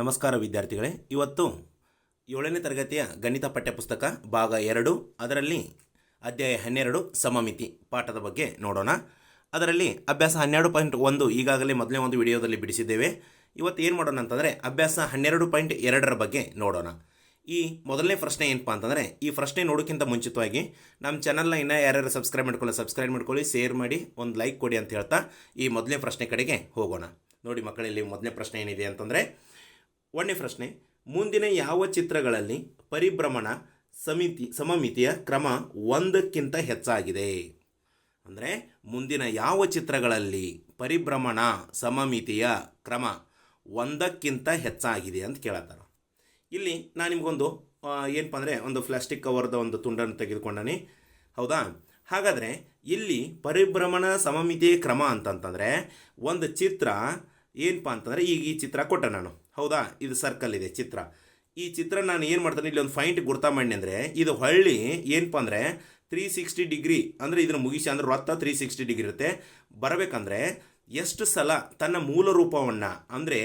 ನಮಸ್ಕಾರ ವಿದ್ಯಾರ್ಥಿಗಳೇ. ಇವತ್ತು ಏಳನೇ ತರಗತಿಯ ಗಣಿತ ಪಠ್ಯಪುಸ್ತಕ ಭಾಗ ಎರಡು, ಅದರಲ್ಲಿ ಅಧ್ಯಾಯ ಹನ್ನೆರಡು, ಸಮಮಿತಿ ಪಾಠದ ಬಗ್ಗೆ ನೋಡೋಣ. ಅದರಲ್ಲಿ ಅಭ್ಯಾಸ ಹನ್ನೆರಡು ಪಾಯಿಂಟ್ ಒಂದು ಈಗಾಗಲೇ ಮೊದಲನೇ ಒಂದು ವಿಡಿಯೋದಲ್ಲಿ ಬಿಡಿಸಿದ್ದೇವೆ. ಇವತ್ತು ಏನು ಮಾಡೋಣ ಅಂತಂದರೆ ಅಭ್ಯಾಸ ಹನ್ನೆರಡು ಪಾಯಿಂಟ್ ಎರಡರ ಬಗ್ಗೆ ನೋಡೋಣ. ಈ ಮೊದಲನೇ ಪ್ರಶ್ನೆ ಏನಪ್ಪ ಅಂತಂದರೆ, ಈ ಪ್ರಶ್ನೆ ನೋಡೋಕ್ಕಿಂತ ಮುಂಚಿತವಾಗಿ ನಮ್ಮ ಚಾನಲ್ನ ಇನ್ನೂ ಯಾರ್ಯಾರು ಸಬ್ಸ್ಕ್ರೈಬ್ ಮಾಡ್ಕೊಳ್ಳಿ ಸಬ್ಸ್ಕ್ರೈಬ್ ಮಾಡ್ಕೊಳ್ಳಿ, ಶೇರ್ ಮಾಡಿ, ಒಂದು ಲೈಕ್ ಕೊಡಿ ಅಂತ ಹೇಳ್ತಾ ಈ ಮೊದಲನೇ ಪ್ರಶ್ನೆ ಕಡೆಗೆ ಹೋಗೋಣ. ನೋಡಿ ಮಕ್ಕಳಲ್ಲಿ ಮೊದಲನೇ ಪ್ರಶ್ನೆ ಏನಿದೆ ಅಂತಂದರೆ ಒಂದನೇ ಪ್ರಶ್ನೆ. ಮುಂದಿನ ಯಾವ ಚಿತ್ರಗಳಲ್ಲಿ ಪರಿಭ್ರಮಣ ಸಮಿತಿ ಸಮಮಿತಿಯ ಕ್ರಮ ಒಂದಕ್ಕಿಂತ ಹೆಚ್ಚಾಗಿದೆ? ಅಂದರೆ ಮುಂದಿನ ಯಾವ ಚಿತ್ರಗಳಲ್ಲಿ ಪರಿಭ್ರಮಣ ಸಮಮಿತಿಯ ಕ್ರಮ ಒಂದಕ್ಕಿಂತ ಹೆಚ್ಚಾಗಿದೆ ಅಂತ ಕೇಳತ್ತಾರೆ. ಇಲ್ಲಿ ನಾನು ನಿಮಗೊಂದು ಏನಪ್ಪ ಅಂದರೆ ಒಂದು ಪ್ಲಾಸ್ಟಿಕ್ ಕವರ್ದ ಒಂದು ತುಂಡನ್ನು ತೆಗೆದುಕೊಂಡನಿ. ಹೌದಾ? ಹಾಗಾದರೆ ಇಲ್ಲಿ ಪರಿಭ್ರಮಣ ಸಮಮಿತಿಯ ಕ್ರಮ ಅಂತಂತಂದರೆ ಒಂದು ಚಿತ್ರ ಏನಪ್ಪ ಅಂತಂದರೆ ಈಗ ಈ ಚಿತ್ರ ಕೊಟ್ಟೆ ನಾನು. ಹೌದಾ? ಇದು ಸರ್ಕಲ್ ಇದೆ, ಚಿತ್ರ. ಈ ಚಿತ್ರ ನಾನು ಏನು ಮಾಡ್ತೇನೆ, ಇಲ್ಲಿ ಒಂದು ಫೈಂಟ್ ಗುರ್ತಾ ಮಾಡಿ ಅಂದರೆ, ಇದು ಹೊಳ್ಳಿ ಏನಪ್ಪ ಅಂದರೆ ತ್ರೀ ಸಿಕ್ಸ್ಟಿ ಡಿಗ್ರಿ ಅಂದರೆ ಇದನ್ನು ಮುಗಿಸಿ ಅಂದರೆ ವೃತ್ತ ತ್ರೀ ಸಿಕ್ಸ್ಟಿ ಡಿಗ್ರಿ ಇರುತ್ತೆ. ಬರಬೇಕಂದ್ರೆ, ಎಷ್ಟು ಸಲ ತನ್ನ ಮೂಲ ರೂಪವನ್ನು ಅಂದರೆ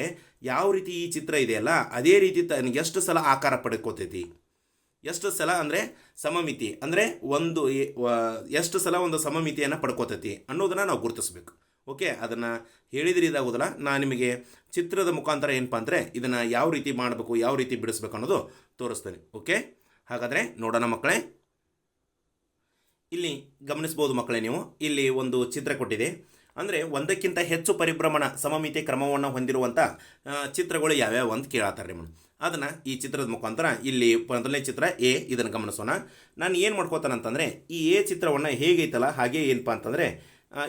ಯಾವ ರೀತಿ ಈ ಚಿತ್ರ ಇದೆಯಲ್ಲ, ಅದೇ ರೀತಿ ತನ್ನ ಎಷ್ಟು ಸಲ ಆಕಾರ ಪಡ್ಕೋತೈತಿ? ಎಷ್ಟು ಸಲ ಅಂದರೆ ಸಮಮಿತಿ ಅಂದರೆ ಒಂದು ಎಷ್ಟು ಸಲ ಒಂದು ಸಮಮಿತಿಯನ್ನು ಪಡ್ಕೋತೈತಿ ಅನ್ನೋದನ್ನು ನಾವು ಗುರುತಿಸ್ಬೇಕು. ಓಕೆ, ಅದನ್ನು ಹೇಳಿದ್ರೆ ಇದಾಗೋದಿಲ್ಲ ನಾನು ನಿಮಗೆ ಚಿತ್ರದ ಮುಖಾಂತರ ಏನಪ್ಪ ಅಂದರೆ ಇದನ್ನು ಯಾವ ರೀತಿ ಮಾಡಬೇಕು, ಯಾವ ರೀತಿ ಬಿಡಿಸ್ಬೇಕು ಅನ್ನೋದು ತೋರಿಸ್ತೇನೆ, ಓಕೆ? ಹಾಗಾದರೆ ನೋಡೋಣ ಮಕ್ಕಳೇ. ಇಲ್ಲಿ ಗಮನಿಸ್ಬೋದು ಮಕ್ಕಳೇ ನೀವು, ಇಲ್ಲಿ ಒಂದು ಚಿತ್ರ ಕೊಟ್ಟಿದೆ. ಅಂದರೆ ಒಂದಕ್ಕಿಂತ ಹೆಚ್ಚು ಪರಿಭ್ರಮಣ, ಸಮಮಿತಿ ಕ್ರಮವನ್ನು ಹೊಂದಿರುವಂಥ ಚಿತ್ರಗಳು ಯಾವ್ಯಾವ ಅಂತ ಕೇಳತ್ತಾರೆ ನಿಮ್ಮನ್ನು ಅದನ್ನು ಈ ಚಿತ್ರದ ಮುಖಾಂತರ ಇಲ್ಲಿ ಮೊದಲನೇ ಚಿತ್ರ ಎ, ಇದನ್ನು ಗಮನಿಸೋಣ. ನಾನು ಏನು ಮಾಡ್ಕೋತಾನಂತಂದರೆ ಈ ಎ ಚಿತ್ರವನ್ನು ಹೇಗೈತಲ್ಲ, ಹಾಗೆ ಏನಪ್ಪ ಅಂತಂದರೆ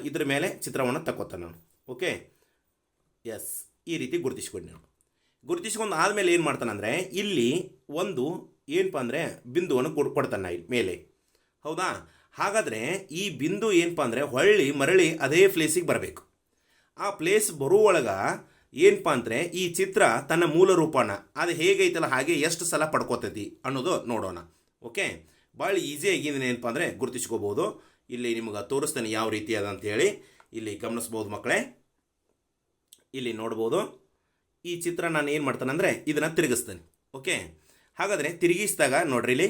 ಇದ್ರ ಮೇಲೆ ಚಿತ್ರವನ್ನು ತಗೋತಾನೆ ನಾನು. ಓಕೆ ಎಸ್ ಈ ರೀತಿ ಗುರುತಿಸ್ಕೊಂಡು ನಾನು. ಗುರುತಿಸ್ಕೊಂಡು ಆದಮೇಲೆ ಏನು ಮಾಡ್ತಾನಂದರೆ ಇಲ್ಲಿ ಒಂದು ಏನಪ್ಪ ಅಂದರೆ ಬಿಂದುವನ್ನು ಕೊಡ್, ಕೊಡ್ತಾನೆ ಇಲ್ಲಿ ಮೇಲೆ. ಹೌದಾ? ಹಾಗಾದರೆ ಈ ಬಿಂದು ಏನಪ್ಪ ಅಂದರೆ ಹೊಳ್ಳಿ, ಮರಳಿ ಅದೇ ಪ್ಲೇಸಿಗೆ ಬರಬೇಕು. ಆ ಪ್ಲೇಸ್ ಬರುವೊಳಗ ಏನಪ್ಪ ಅಂದರೆ ಈ ಚಿತ್ರ ತನ್ನ ಮೂಲ ರೂಪನ, ಅದು ಹೇಗೈತಲ್ಲ ಹಾಗೆ ಎಷ್ಟು ಸಲ ಪಡ್ಕೋತೈತಿ ಅನ್ನೋದು ನೋಡೋಣ. ಓಕೆ ಭಾಳ ಈಸಿಯಾಗಿ ಏನಪ್ಪ ಅಂದರೆ ಗುರುತಿಸ್ಕೋಬೋದು. ಇಲ್ಲಿ ನಿಮಗೆ ತೋರಿಸ್ತೇನೆ ಯಾವ ರೀತಿ ಅದ ಅಂತೇಳಿ ಇಲ್ಲಿ ಗಮನಿಸ್ಬೋದು ಮಕ್ಕಳೇ. ಇಲ್ಲಿ ನೋಡ್ಬೋದು. ಈ ಚಿತ್ರ ನಾನು ಏನು ಮಾಡ್ತಾನೆ ಅಂದರೆ ಇದನ್ನು ತಿರುಗಿಸ್ತೇನೆ. ಓಕೆ? ಹಾಗಾದರೆ ತಿರುಗಿಸಿದಾಗ ನೋಡ್ರಿ ಇಲ್ಲಿ.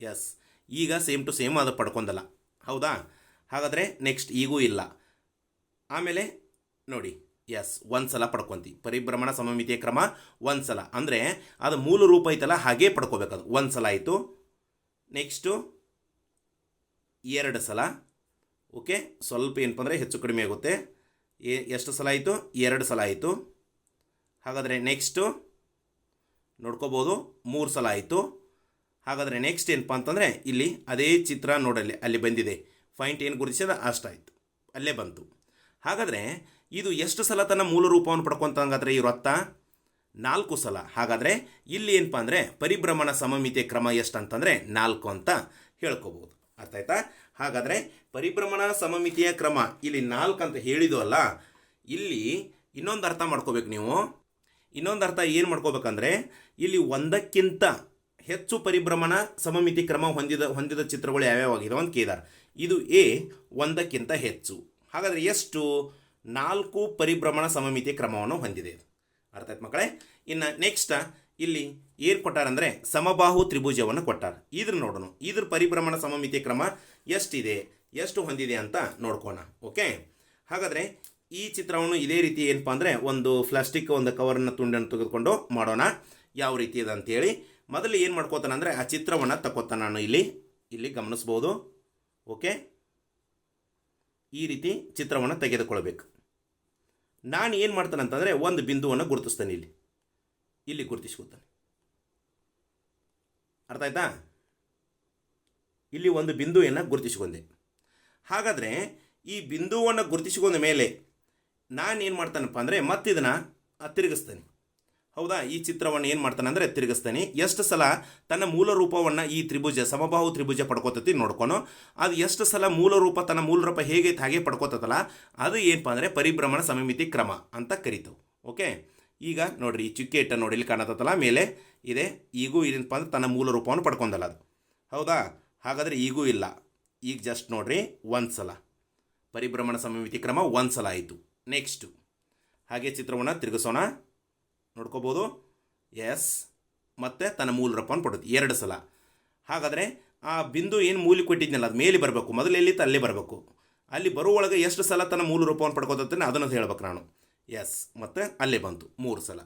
ಎಸ್ ಈಗ ಸೇಮ್ ಟು ಸೇಮ್ ಅದು ಪಡ್ಕೊಂಡಲ್ಲ. ಹೌದಾ? ಹಾಗಾದರೆ ನೆಕ್ಸ್ಟ್ ಈಗೂ ಇಲ್ಲ. ಆಮೇಲೆ ನೋಡಿ. ಎಸ್ ಒಂದು ಸಲ ಪಡ್ಕೊಂತಿ. ಪರಿಭ್ರಮಣ ಸಮಮಿತಿಯ ಕ್ರಮ ಒಂದು ಸಲ ಅಂದರೆ ಅದು ಮೂಲ ರೂಪ ಐತಲ್ಲ, ಹಾಗೇ ಪಡ್ಕೋಬೇಕದು. ಒಂದು ಸಲ ಆಯಿತು. ನೆಕ್ಸ್ಟು ಎರಡು ಸಲ. ಓಕೆ, ಸ್ವಲ್ಪ ಏನಪ್ಪ ಅಂದರೆ ಹೆಚ್ಚು ಕಡಿಮೆ ಆಗುತ್ತೆ. ಎಷ್ಟು ಸಲ ಆಯಿತು? ಎರಡು ಸಲ ಆಯಿತು. ಹಾಗಾದರೆ ನೆಕ್ಸ್ಟು ನೋಡ್ಕೋಬೋದು, ಮೂರು ಸಲ ಆಯಿತು. ಹಾಗಾದರೆ ನೆಕ್ಸ್ಟ್ ಏನಪ್ಪ ಅಂತಂದರೆ ಇಲ್ಲಿ ಅದೇ ಚಿತ್ರ ನೋಡಲ್ಲಿ, ಅಲ್ಲಿ ಬಂದಿದೆ. ಫೈಂಟ್ ಏನು ಗುರುತಿಸಿದ? ಅಷ್ಟಾಯಿತು. ಅಲ್ಲೇ ಬಂತು. ಹಾಗಾದರೆ ಇದು ಎಷ್ಟು ಸಲ ತನ್ನ ಮೂಲ ರೂಪವನ್ನು ಪಡ್ಕೊತಂಗಾದರೆ ಈ ವೃತ್ತ? ನಾಲ್ಕು ಸಲ. ಹಾಗಾದರೆ ಇಲ್ಲಿ ಏನಪ್ಪ ಅಂದರೆ ಪರಿಭ್ರಮಣ ಸಮಮಿತಿಯ ಕ್ರಮ ಎಷ್ಟು ಅಂತಂದರೆ ನಾಲ್ಕು ಅಂತ ಹೇಳ್ಕೋಬೋದು. ಅರ್ಥ ಆಯ್ತಾ? ಹಾಗಾದರೆ ಪರಿಭ್ರಮಣ ಸಮಮಿತಿಯ ಕ್ರಮ, ಇಲ್ಲಿ ನಾಲ್ಕು ಅಂತ ಹೇಳಿದ್ವು ಅಲ್ಲ, ಇಲ್ಲಿ ಇನ್ನೊಂದು ಅರ್ಥ ಮಾಡ್ಕೋಬೇಕು ನೀವು. ಇನ್ನೊಂದು ಅರ್ಥ ಏನು ಮಾಡ್ಕೋಬೇಕಂದ್ರೆ, ಇಲ್ಲಿ ಒಂದಕ್ಕಿಂತ ಹೆಚ್ಚು ಪರಿಭ್ರಮಣ ಸಮಮಿತಿ ಕ್ರಮ ಹೊಂದಿದ ಹೊಂದಿದ ಚಿತ್ರಗಳು ಯಾವ್ಯಾವಾಗಿದಾವೆ ಅಂತ ಕೇಳಿದಾರೆ. ಇದು ಎ, ಒಂದಕ್ಕಿಂತ ಹೆಚ್ಚು. ಹಾಗಾದರೆ ಎಷ್ಟು? ನಾಲ್ಕು ಪರಿಭ್ರಮಣ ಸಮಮಿತಿ ಕ್ರಮವನ್ನು ಹೊಂದಿದೆ. ಅರ್ಥ ಆಯ್ತು ಮಕ್ಕಳೇ? ಇನ್ನು ನೆಕ್ಸ್ಟ್ ಇಲ್ಲಿ ಏನು ಕೊಟ್ಟಾರಂದರೆ ಸಮಬಾಹು ತ್ರಿಭುಜವನ್ನು ಕೊಟ್ಟಾರ. ಇದ್ರ ನೋಡೋಣ. ಇದ್ರ ಪರಿಭ್ರಮಣ ಸಮಮಿತಿ ಕ್ರಮ ಎಷ್ಟಿದೆ? ಎಷ್ಟು ಹೊಂದಿದೆ ಅಂತ ನೋಡ್ಕೋಣ. ಓಕೆ? ಹಾಗಾದರೆ ಈ ಚಿತ್ರವನ್ನು ಇದೇ ರೀತಿ ಏನಪ್ಪ ಅಂದರೆ ಒಂದು ಪ್ಲಾಸ್ಟಿಕ್ ಒಂದು ಕವರನ್ನು ತುಂಡನ್ನು ತೆಗೆದುಕೊಂಡು ಮಾಡೋಣ. ಯಾವ ರೀತಿ ಇದೆ ಅಂತೇಳಿ ಮೊದಲು ಏನು ಮಾಡ್ಕೋತಾನೆ ಅಂದರೆ ಆ ಚಿತ್ರವನ್ನು ತಗೋತಾನೆ ನಾನು ಇಲ್ಲಿ. ಇಲ್ಲಿ ಗಮನಿಸ್ಬೋದು. ಓಕೆ? ಈ ರೀತಿ ಚಿತ್ರವನ್ನು ತೆಗೆದುಕೊಳ್ಬೇಕು. ನಾನು ಏನು ಮಾಡ್ತಾನೆ ಅಂತಂದರೆ ಒಂದು ಬಿಂದುವನ್ನು ಗುರುತಿಸ್ತಾನೆ ಇಲ್ಲಿ. ಇಲ್ಲಿ ಗುರುತಿಸ್ಕೊತಾನೆ. ಅರ್ಥ ಆಯ್ತಾ? ಇಲ್ಲಿ ಒಂದು ಬಿಂದುವನ್ನು ಗುರುತಿಸ್ಕೊಂಡೆ. ಹಾಗಾದರೆ ಈ ಬಿಂದುವನ್ನು ಗುರುತಿಸಿಕೊಂಡ ಮೇಲೆ ನಾನು ಏನು ಮಾಡ್ತಾನಪ್ಪ ಅಂದರೆ ಮತ್ತೆ ಇದನ್ನು ತಿರುಗಿಸ್ತೇನೆ. ಹೌದಾ? ಈ ಚಿತ್ರವನ್ನು ಏನು ಮಾಡ್ತಾನೆ ಅಂದರೆ ತಿರುಗಿಸ್ತಾನೆ. ಎಷ್ಟು ಸಲ ತನ್ನ ಮೂಲ ರೂಪವನ್ನು ಈ ತ್ರಿಭುಜ, ಸಮಬಾಹು ತ್ರಿಭುಜ ಪಡ್ಕೋತತಿ ನೋಡ್ಕೊನು, ಅದು ಎಷ್ಟು ಸಲ ಮೂಲ ರೂಪ ತನ್ನ ಮೂಲ ರೂಪ ಹೇಗೈತೆ ಹಾಗೆ ಪಡ್ಕೋತತಲ್ಲ, ಅದು ಏನಪ್ಪ ಅಂದರೆ ಪರಿಭ್ರಮಣ ಸಮಮಿತಿ ಕ್ರಮ ಅಂತ ಕರೀತು ಓಕೆ? ಈಗ ನೋಡ್ರಿ, ಈ ಚುಕ್ಕೆ ಇಟ್ಟ ನೋಡಿ, ಇಲ್ಲಿ ಕಾಣತ್ತಲ್ಲ ಮೇಲೆ ಇದೆ, ಈಗೂ ಏನಪ್ಪ ಅಂದ್ರೆ ತನ್ನ ಮೂಲ ರೂಪವನ್ನು ಪಡ್ಕೊಂಡಲ್ಲ ಅದು. ಹೌದಾ? ಹಾಗಾದರೆ ಈಗೂ ಇಲ್ಲ. ಈಗ ಜಸ್ಟ್ ನೋಡ್ರಿ ಒಂದು ಸಲ ಪರಿಭ್ರಮಣ ಸಮಿತಿ ಕ್ರಮ ಒಂದು ಸಲ ಆಯಿತು. ನೆಕ್ಸ್ಟು ಹಾಗೆ ಚಿತ್ರವನ್ನು ತಿರುಗಿಸೋಣ. ನೋಡ್ಕೋಬೋದು? ಎಸ್ ಮತ್ತು ತನ್ನ ಮೂಲ ರೂಪವನ್ನು ಪಡುತ್ತೆ ಎರಡು ಸಲ. ಹಾಗಾದರೆ ಆ ಬಿಂದು ಏನು ಮೂಲಿ ಕೊಟ್ಟಿದ್ನಲ್ಲ, ಅದು ಮೇಲೆ ಬರಬೇಕು. ಮೊದಲು ಎಲ್ಲಿತ್ತು? ಅಲ್ಲೇ ಬರಬೇಕು. ಅಲ್ಲಿ ಬರುವೊಳಗೆ ಎಷ್ಟು ಸಲ ತನ್ನ ಮೂಲ ರೂಪವನ್ನು ಪಡ್ಕೋತಾನೆ ಅದನ್ನು ಹೇಳ್ಬೇಕು ನಾನು. ಎಸ್ ಮತ್ತು ಅಲ್ಲೇ ಬಂತು. ಮೂರು ಸಲ.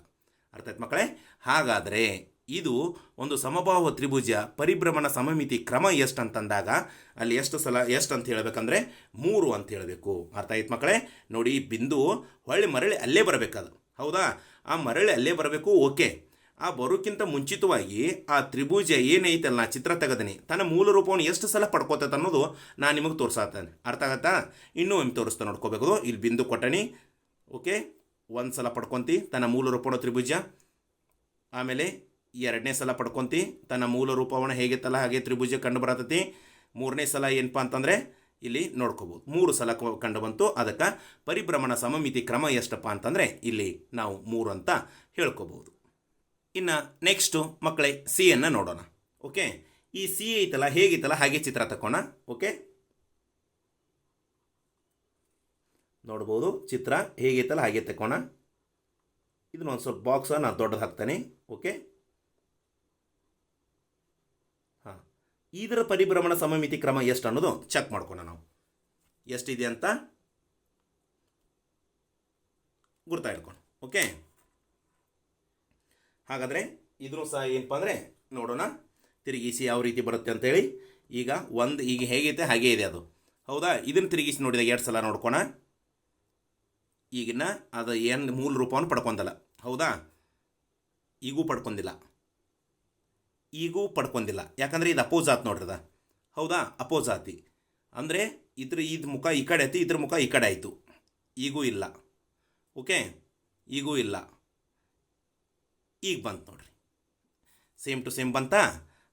ಅರ್ಥ ಆಯ್ತು ಮಕ್ಕಳೇ? ಹಾಗಾದರೆ ಇದು ಒಂದು ಸಮಬಾಹು ತ್ರಿಭುಜ ಪರಿಭ್ರಮಣ ಸಮಮಿತಿ ಕ್ರಮ ಎಷ್ಟು ಅಂತಂದಾಗ ಅಲ್ಲಿ ಎಷ್ಟು ಸಲ ಎಷ್ಟು ಅಂತ ಹೇಳಬೇಕಂದ್ರೆ ಮೂರು ಅಂತ ಹೇಳಬೇಕು. ಅರ್ಥ ಆಯ್ತು ಮಕ್ಕಳೇ? ನೋಡಿ, ಬಿಂದು ಹೊಳ್ಳಿ ಮರಳಿ ಅಲ್ಲೇ ಬರಬೇಕದು. ಹೌದಾ? ಆ ಮರಳಿ ಅಲ್ಲೇ ಬರಬೇಕು, ಓಕೆ. ಆ ಬರೋಕ್ಕಿಂತ ಮುಂಚಿತವಾಗಿ ಆ ತ್ರಿಭುಜ ಏನೈತಲ್ಲ ನಾ ಚಿತ್ರ ತೆಗೆದನಿ. ತನ್ನ ಮೂಲ ರೂಪವನ್ನು ಎಷ್ಟು ಸಲ ಪಡ್ಕೋತೈತೆ ಅನ್ನೋದು ನಾನು ನಿಮಗೆ ತೋರಿಸಾತೇನೆ. ಅರ್ಥ ಆಗತ್ತಾ? ಇನ್ನೂ ಒಮ್ಮೆ ತೋರಿಸ್ತಾ ನೋಡ್ಕೋಬೇಕು. ಇಲ್ಲಿ ಬಿಂದು ಕೊಟ್ಟನಿ ಓಕೆ ಒಂದು ಸಲ ಪಡ್ಕೊಂತಿ, ತನ್ನ ಮೂಲ ರೂಪಣ ತ್ರಿಭುಜ. ಆಮೇಲೆ ಎರಡನೇ ಸಲ ಪಡ್ಕೊಂತಿ, ತನ್ನ ಮೂಲ ರೂಪವನ್ನು ಹೇಗಿತ್ತಲ್ಲ ಹಾಗೆ ತ್ರಿಭುಜ ಕಂಡು ಬರತೈತಿ. ಮೂರನೇ ಸಲ ಏನಪ್ಪ ಅಂತಂದರೆ ಇಲ್ಲಿ ನೋಡ್ಕೋಬೋದು. ಮೂರು ಸಲ ಕಂಡು ಬಂತು, ಅದಕ್ಕೆ ಪರಿಭ್ರಮಣ ಸಮಮಿತಿ ಕ್ರಮ ಎಷ್ಟಪ್ಪ ಅಂತಂದರೆ ಇಲ್ಲಿ ನಾವು ಮೂರು ಅಂತ ಹೇಳ್ಕೋಬಹುದು ಇನ್ನು ನೆಕ್ಸ್ಟು ಮಕ್ಕಳೇ ಸಿ ಅನ್ನು ನೋಡೋಣ. ಓಕೆ ಈ ಸಿ ಐತಲ್ಲ, ಹೇಗಿತ್ತಲ್ಲ, ಹಾಗೆ ಚಿತ್ರ ತಕೋಣ ಓಕೆ ನೋಡ್ಬೋದು. ಚಿತ್ರ ಹೇಗೈತಲ್ಲ ಹಾಗೆ ತಕೋಣ ಇದನ್ನ ಒಂದು ಸ್ವಲ್ಪ ಬಾಕ್ಸ ನಾನು ದೊಡ್ಡದು ಹಾಕ್ತೇನೆ. ಓಕೆ ಹಾಂ. ಇದರ ಪರಿಭ್ರಮಣ ಸಮಮಿತಿ ಕ್ರಮ ಎಷ್ಟು ಅನ್ನೋದು ಚೆಕ್ ಮಾಡ್ಕೋಣ ನಾವು. ಎಷ್ಟಿದೆ ಅಂತ ಗುರ್ತಾ ಇಟ್ಕೊಂಡು ಓಕೆ ಹಾಗಾದರೆ ಇದ್ರೂ ಸಹ ಏನಪ್ಪ ಅಂದರೆ ನೋಡೋಣ. ತಿರುಗಿಸಿ ಯಾವ ರೀತಿ ಬರುತ್ತೆ ಅಂತೇಳಿ. ಈಗ ಒಂದು ಈಗ ಹೇಗೈತೆ ಹಾಗೇ ಇದೆ ಅದು. ಹೌದಾ? ಇದನ್ನು ತಿರುಗಿಸಿ ನೋಡಿದಾಗ ಎರಡು ಸಲ ನೋಡ್ಕೋಣ. ಈಗಿನ ಅದು ಏನು ಮೂಲ ರೂಪವನ್ನು ಪಡ್ಕೊಂಡಲ್ಲ. ಹೌದಾ? ಈಗೂ ಪಡ್ಕೊಂಡಿಲ್ಲ. ಈಗೂ ಪಡ್ಕೊಂಡಿಲ್ಲ. ಯಾಕಂದರೆ ಇದು ಅಪೋಸ್ ಆತು ನೋಡ್ರಿ ಅದ. ಹೌದಾ? ಅಪೋಸ್ ಆತಿ ಅಂದರೆ ಇದ್ರ ಇದು ಮುಖ ಈ ಕಡೆ ಐತಿ ಇದ್ರ ಮುಖ ಈ ಕಡೆ ಆಯಿತು. ಈಗೂ ಇಲ್ಲ. ಓಕೆ? ಈಗೂ ಇಲ್ಲ. ಈಗ ಬಂತು ನೋಡ್ರಿ. ಸೇಮ್ ಟು ಸೇಮ್ ಬಂತಾ?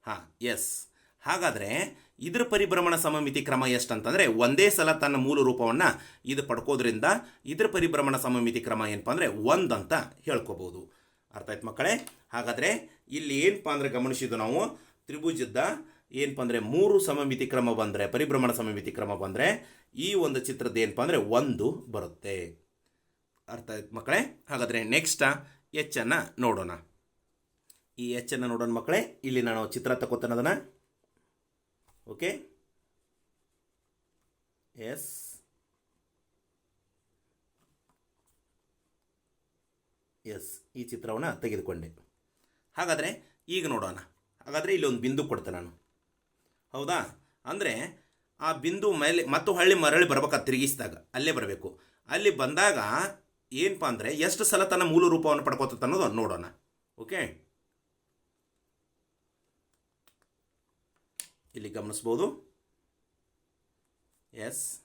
ಹಾಂ ಎಸ್ ಹಾಗಾದರೆ ಇದರ ಪರಿಭ್ರಮಣ ಸಮಮಿತಿ ಕ್ರಮ ಎಷ್ಟು ಅಂತಂದರೆ ಒಂದೇ ಸಲ ತನ್ನ ಮೂಲ ರೂಪವನ್ನು ಇದು ಪಡ್ಕೋದ್ರಿಂದ ಇದರ ಪರಿಭ್ರಮಣ ಸಮಮಿತಿ ಕ್ರಮ ಏನಪ್ಪ ಅಂದರೆ ಒಂದು ಅಂತ ಹೇಳ್ಕೋಬೋದು. ಅರ್ಥ ಆಯ್ತು ಮಕ್ಕಳೇ? ಹಾಗಾದರೆ ಇಲ್ಲಿ ಏನಪ್ಪ ಅಂದರೆ ಗಮನಿಸಿದ್ದು ನಾವು? ತ್ರಿಭುಜದ ಏನಪ್ಪ ಅಂದರೆ ಮೂರು ಸಮಮಿತಿ ಕ್ರಮ ಬಂದರೆ, ಪರಿಭ್ರಮಣ ಸಮಮಿತಿ ಕ್ರಮ ಬಂದರೆ ಈ ಒಂದು ಚಿತ್ರದ ಏನಪ್ಪ ಅಂದರೆ ಒಂದು ಬರುತ್ತೆ. ಅರ್ಥ ಆಯ್ತು ಮಕ್ಕಳೇ? ಹಾಗಾದರೆ ನೆಕ್ಸ್ಟ್ ಎಚ್ಚನ್ನು ನೋಡೋಣ. ಈ ಎಚ್ಚನ್ನು ನೋಡೋಣ ಮಕ್ಕಳೇ, ಇಲ್ಲಿ ನಾನು ಚಿತ್ರ ತಗೋತೇನೆ ಅದನ್ನು ಓಕೆ ಎಸ್ ಎಸ್ ಈ ಚಿತ್ರವನ್ನು ತೆಗೆದುಕೊಂಡೆ. ಹಾಗಾದರೆ ಈಗ ನೋಡೋಣ. ಹಾಗಾದರೆ ಇಲ್ಲಿ ಒಂದು ಬಿಂದು ಕೊಡ್ತೆ ನಾನು. ಹೌದಾ? ಅಂದರೆ ಆ ಬಿಂದು ಮೇಲೆ ಮತ್ತು ಹಳ್ಳಿ ಮರಳಿ ಬರ್ಬೇಕಾ ತಿರುಗಿಸಿದಾಗ, ಅಲ್ಲೇ ಬರಬೇಕು. ಅಲ್ಲಿ ಬಂದಾಗ ಏನಪ್ಪ ಅಂದರೆ ಎಷ್ಟು ಸಲ ತನ್ನ ಮೂಲ ರೂಪವನ್ನು ಪಡ್ಕೋತೈತೆ ಅನ್ನೋದು ನೋಡೋಣ. ಓಕೆ? ಇಲ್ಲಿ ಗಮನಿಸ್ಬೋದು ಎಸ್.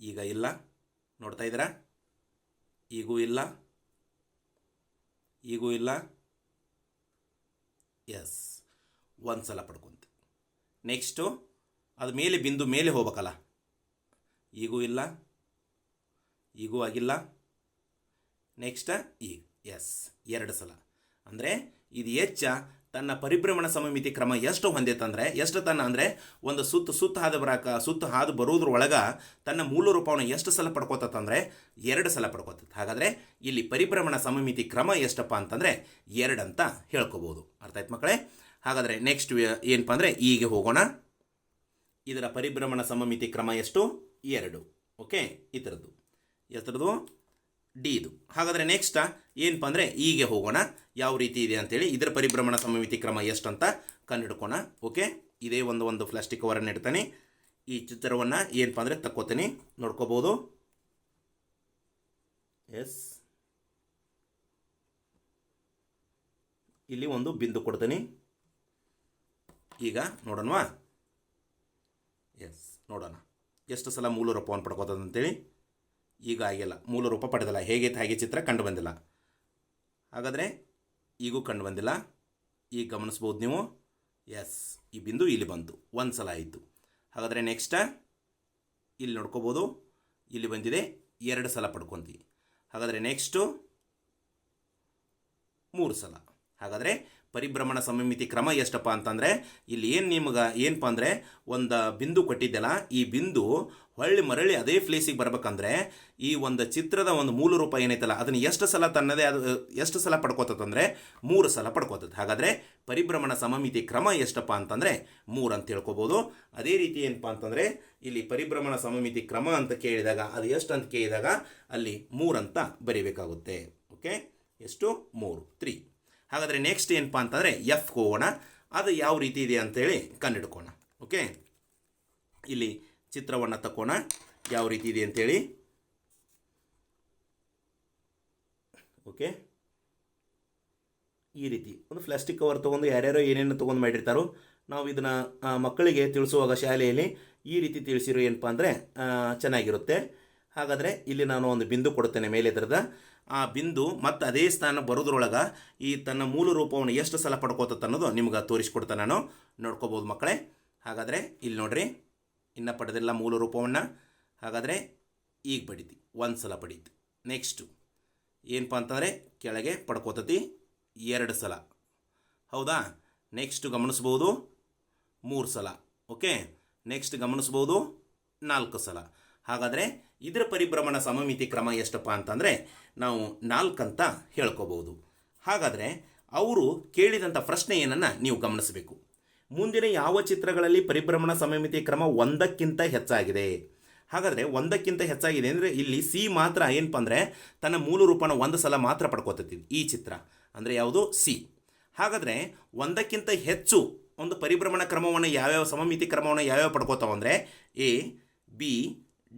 ಈಗ ಇಲ್ಲ. ನೋಡ್ತಾ ಇದ್ದೀರಾ? ಈಗೂ ಇಲ್ಲ. ಈಗೂ ಇಲ್ಲ. ಎಸ್. ಒಂದು ಸಲ ಪಡ್ಕೊಂತ. ನೆಕ್ಸ್ಟು, ಅದು ಮೇಲೆ ಬಿಂದು ಮೇಲೆ ಹೋಗ್ಬೇಕಲ್ಲ? ಈಗೂ ಇಲ್ಲ. ಈಗೂ ಆಗಿಲ್ಲ. ನೆಕ್ಸ್ಟ್, ಈಗ. ಎಸ್. ಎರಡು ಸಲ. ಅಂದರೆ, ಇದು ಹೆಚ್ಚ ತನ್ನ ಪರಿಭ್ರಮಣ ಸಮಮಿತಿ ಕ್ರಮ ಎಷ್ಟು ಹೊಂದಿತ್ತಂದರೆ ಎಷ್ಟು ತನ್ನ ಅಂದರೆ ಒಂದು ಸುತ್ತು ಸುತ್ತು ಹಾದು ಬರಾಕ, ಸುತ್ತು ಹಾದು ಬರೋದ್ರೊಳಗೆ ತನ್ನ ಮೂಲ ರೂಪವನ್ನು ಎಷ್ಟು ಸಲ ಪಡ್ಕೋತಂದರೆ ಎರಡು ಸಲ ಪಡ್ಕೋತೈತೆ. ಹಾಗಾದರೆ ಇಲ್ಲಿ ಪರಿಭ್ರಮಣ ಸಮಮಿತಿ ಕ್ರಮ ಎಷ್ಟಪ್ಪ ಅಂತಂದರೆ, ಎರಡು ಅಂತ ಹೇಳ್ಕೋಬೋದು. ಅರ್ಥ ಆಯ್ತು ಮಕ್ಕಳೇ? ಹಾಗಾದರೆ ನೆಕ್ಸ್ಟ್ ಏನಪ್ಪ ಅಂದರೆ ಈಗ ಹೋಗೋಣ. ಇದರ ಪರಿಭ್ರಮಣ ಸಮಮಿತಿ ಕ್ರಮ ಎಷ್ಟು? ಎರಡು. ಓಕೆ ಈ ಥರದ್ದು ಎಷ್ಟರದ್ದು ಡಿ ಇದು. ಹಾಗಾದರೆ ನೆಕ್ಸ್ಟ್ ಏನಪ್ಪ ಅಂದರೆ ಹೀಗೆ ಹೋಗೋಣ. ಯಾವ ರೀತಿ ಇದೆ ಅಂತೇಳಿ ಇದರ ಪರಿಭ್ರಮಣ ಸಮಮಿತಿ ಕ್ರಮ ಎಷ್ಟು ಅಂತ ಕಂಡುಹಿಡ್ಕೋಣ. ಓಕೆ ಇದೇ ಒಂದು ಒಂದು ಪ್ಲಾಸ್ಟಿಕ್ ಕವರನ್ನು ಇಡ್ತಾನೆ. ಈ ಚಿತ್ರವನ್ನು ಏನಪ್ಪ ಅಂದರೆ ತಕ್ಕೋತೀನಿ. ನೋಡ್ಕೋಬೋದು. ಎಸ್ ಇಲ್ಲಿ ಒಂದು ಬಿಂದು ಕೊಡ್ತೀನಿ. ಈಗ ನೋಡೋಣವಾ? ಎಸ್ ನೋಡೋಣ. ಎಷ್ಟು ಸಲ ಮೂಲ ರೂಪವನ್ನು ಪಡ್ಕೋತದ ಅಂತೇಳಿ? ಈಗ ಆಗಿಲ್ಲ. ಮೂಲ ರೂಪ ಪಡೆದಿಲ್ಲ. ಹೇಗೆ ಹಾಗೆ ಚಿತ್ರ ಕಂಡು ಬಂದಿಲ್ಲ ಹಾಗಾದರೆ ಈಗೂ ಕಂಡು ಬಂದಿಲ್ಲ ಈಗ ಗಮನಿಸ್ಬೋದು ನೀವು. ಎಸ್ ಈ ಬಿಂದು ಇಲ್ಲಿ ಬಂತು. ಒಂದು ಸಲ ಆಯಿತು. ಹಾಗಾದರೆ ನೆಕ್ಸ್ಟ ಇಲ್ಲಿ ನೋಡ್ಕೋಬೋದು. ಇಲ್ಲಿ ಬಂದಿದೆ. ಎರಡು ಸಲ ಪಡ್ಕೊತೀವಿ ಹಾಗಾದರೆ ನೆಕ್ಸ್ಟು ಮೂರು ಸಲ. ಹಾಗಾದರೆ ಪರಿಭ್ರಮಣ ಸಮಮಿತಿ ಕ್ರಮ ಎಷ್ಟಪ್ಪ ಅಂತಂದರೆ, ಇಲ್ಲಿ ಏನು ನಿಮ್ಗೆ ಏನಪ್ಪ ಅಂದರೆ, ಒಂದು ಬಿಂದು ಕೊಟ್ಟಿದ್ದೆಲ್ಲ, ಈ ಬಿಂದು ಹೊಳ್ಳಿ ಮರಳಿ ಅದೇ ಪ್ಲೇಸಿಗೆ ಬರ್ಬೇಕಂದ್ರೆ, ಈ ಒಂದು ಚಿತ್ರದ ಒಂದು ಮೂಲ ರೂಪ ಏನೈತಲ್ಲ, ಅದನ್ನು ಎಷ್ಟು ಸಲ ತನ್ನದೇ ಅದು ಎಷ್ಟು ಸಲ ಪಡ್ಕೋತದಂದ್ರೆ ಮೂರು ಸಲ ಪಡ್ಕೋತದೆ. ಹಾಗಾದರೆ ಪರಿಭ್ರಮಣ ಸಮಮಿತಿ ಕ್ರಮ ಎಷ್ಟಪ್ಪ ಅಂತಂದರೆ, ಮೂರು ಅಂತ ತಿಳ್ಕೊಬೋದು. ಅದೇ ರೀತಿ ಏನಪ್ಪ ಅಂತಂದರೆ, ಇಲ್ಲಿ ಪರಿಭ್ರಮಣ ಸಮಮಿತಿ ಕ್ರಮ ಅಂತ ಕೇಳಿದಾಗ, ಅದು ಎಷ್ಟು ಅಂತ ಕೇಳಿದಾಗ, ಅಲ್ಲಿ ಮೂರು ಅಂತ ಬರೀಬೇಕಾಗುತ್ತೆ. ಓಕೆ ಎಷ್ಟು? ಮೂರು. ತ್ರೀ ಹಾಗಾದರೆ ನೆಕ್ಸ್ಟ್ ಏನಪ್ಪ ಅಂತಂದರೆ ಎಫ್ ಹೋಗೋಣ. ಅದು ಯಾವ ರೀತಿ ಇದೆ ಅಂತೇಳಿ ಕಂಡಿಡ್ಕೋಣ ಓಕೆ ಇಲ್ಲಿ ಚಿತ್ರವನ್ನು ತಕ್ಕೋಣ. ಯಾವ ರೀತಿ ಇದೆ ಅಂತೇಳಿ. ಓಕೆ ಈ ರೀತಿ. ಒಂದು ಪ್ಲಾಸ್ಟಿಕ್ ಕವರ್ ತೊಗೊಂಡು ಯಾರ್ಯಾರೋ ಏನೇನು ತೊಗೊಂಡು ಮಾಡಿರ್ತಾರೋ, ನಾವು ಇದನ್ನು ಮಕ್ಕಳಿಗೆ ತಿಳಿಸುವಾಗ ಶಾಲೆಯಲ್ಲಿ ಈ ರೀತಿ ತಿಳಿಸಿರೋ ಏನಪ್ಪ ಅಂದರೆ ಚೆನ್ನಾಗಿರುತ್ತೆ. ಹಾಗಾದರೆ ಇಲ್ಲಿ ನಾನು ಒಂದು ಬಿಂದು ಕೊಡುತ್ತೇನೆ ಮೇಲೆ ಇದರದ ಆ ಬಿಂದು ಮತ್ತು ಅದೇ ಸ್ಥಾನ ಬರೋದ್ರೊಳಗೆ ಈ ತನ್ನ ಮೂಲ ರೂಪವನ್ನು ಎಷ್ಟು ಸಲ ಪಡ್ಕೋತತ್ತೆ ಅನ್ನೋದು ನಿಮ್ಗೆ ತೋರಿಸ್ಕೊಡ್ತೇನೆ ನಾನು. ನೋಡ್ಕೋಬೋದು ಮಕ್ಕಳೇ. ಹಾಗಾದರೆ ಇಲ್ಲಿ ನೋಡ್ರಿ, ಇನ್ನು ಪಡೆದಿಲ್ಲ ಮೂಲ ರೂಪವನ್ನು. ಹಾಗಾದರೆ ಈಗ ಬಡಿದ್ವಿ ಒಂದು ಸಲ ಬಡಿದ್ವಿ ನೆಕ್ಸ್ಟು ಏನಪ್ಪ ಅಂತಂದರೆ ಕೆಳಗೆ ಪಡ್ಕೋತತಿ ಎರಡು ಸಲ. ಹೌದಾ? ನೆಕ್ಸ್ಟ್ ಗಮನಿಸ್ಬೋದು ಮೂರು ಸಲ. ಓಕೆ ನೆಕ್ಸ್ಟ್ ಗಮನಿಸ್ಬೋದು ನಾಲ್ಕು ಸಲ. ಹಾಗಾದರೆ ಇದರ ಪರಿಭ್ರಮಣ ಸಮಮಿತಿ ಕ್ರಮ ಎಷ್ಟಪ್ಪ ಅಂತಂದರೆ ನಾವು ನಾಲ್ಕಂತ ಹೇಳ್ಕೋಬಹುದು ಹಾಗಾದರೆ ಅವರು ಕೇಳಿದಂಥ ಪ್ರಶ್ನೆ ಏನನ್ನು ನೀವು ಗಮನಿಸಬೇಕು. ಮುಂದಿನ ಯಾವ ಚಿತ್ರಗಳಲ್ಲಿ ಪರಿಭ್ರಮಣ ಸಮಮಿತಿ ಕ್ರಮ ಒಂದಕ್ಕಿಂತ ಹೆಚ್ಚಾಗಿದೆ? ಹಾಗಾದರೆ ಒಂದಕ್ಕಿಂತ ಹೆಚ್ಚಾಗಿದೆ ಅಂದರೆ ಇಲ್ಲಿ ಸಿ ಮಾತ್ರ ಏನಪ್ಪ ಅಂದರೆ ತನ್ನ ಮೂಲ ರೂಪನ ಒಂದು ಸಲ ಮಾತ್ರ ಪಡ್ಕೋತೈತಿ ಈ ಚಿತ್ರ. ಅಂದರೆ ಯಾವುದು? ಸಿ ಹಾಗಾದರೆ ಒಂದಕ್ಕಿಂತ ಹೆಚ್ಚು ಒಂದು ಪರಿಭ್ರಮಣ ಕ್ರಮವನ್ನು ಯಾವ್ಯಾವ ಸಮಮಿತಿ ಕ್ರಮವನ್ನು ಯಾವ್ಯಾವ ಪಡ್ಕೋತಾವೆ ಅಂದರೆ A B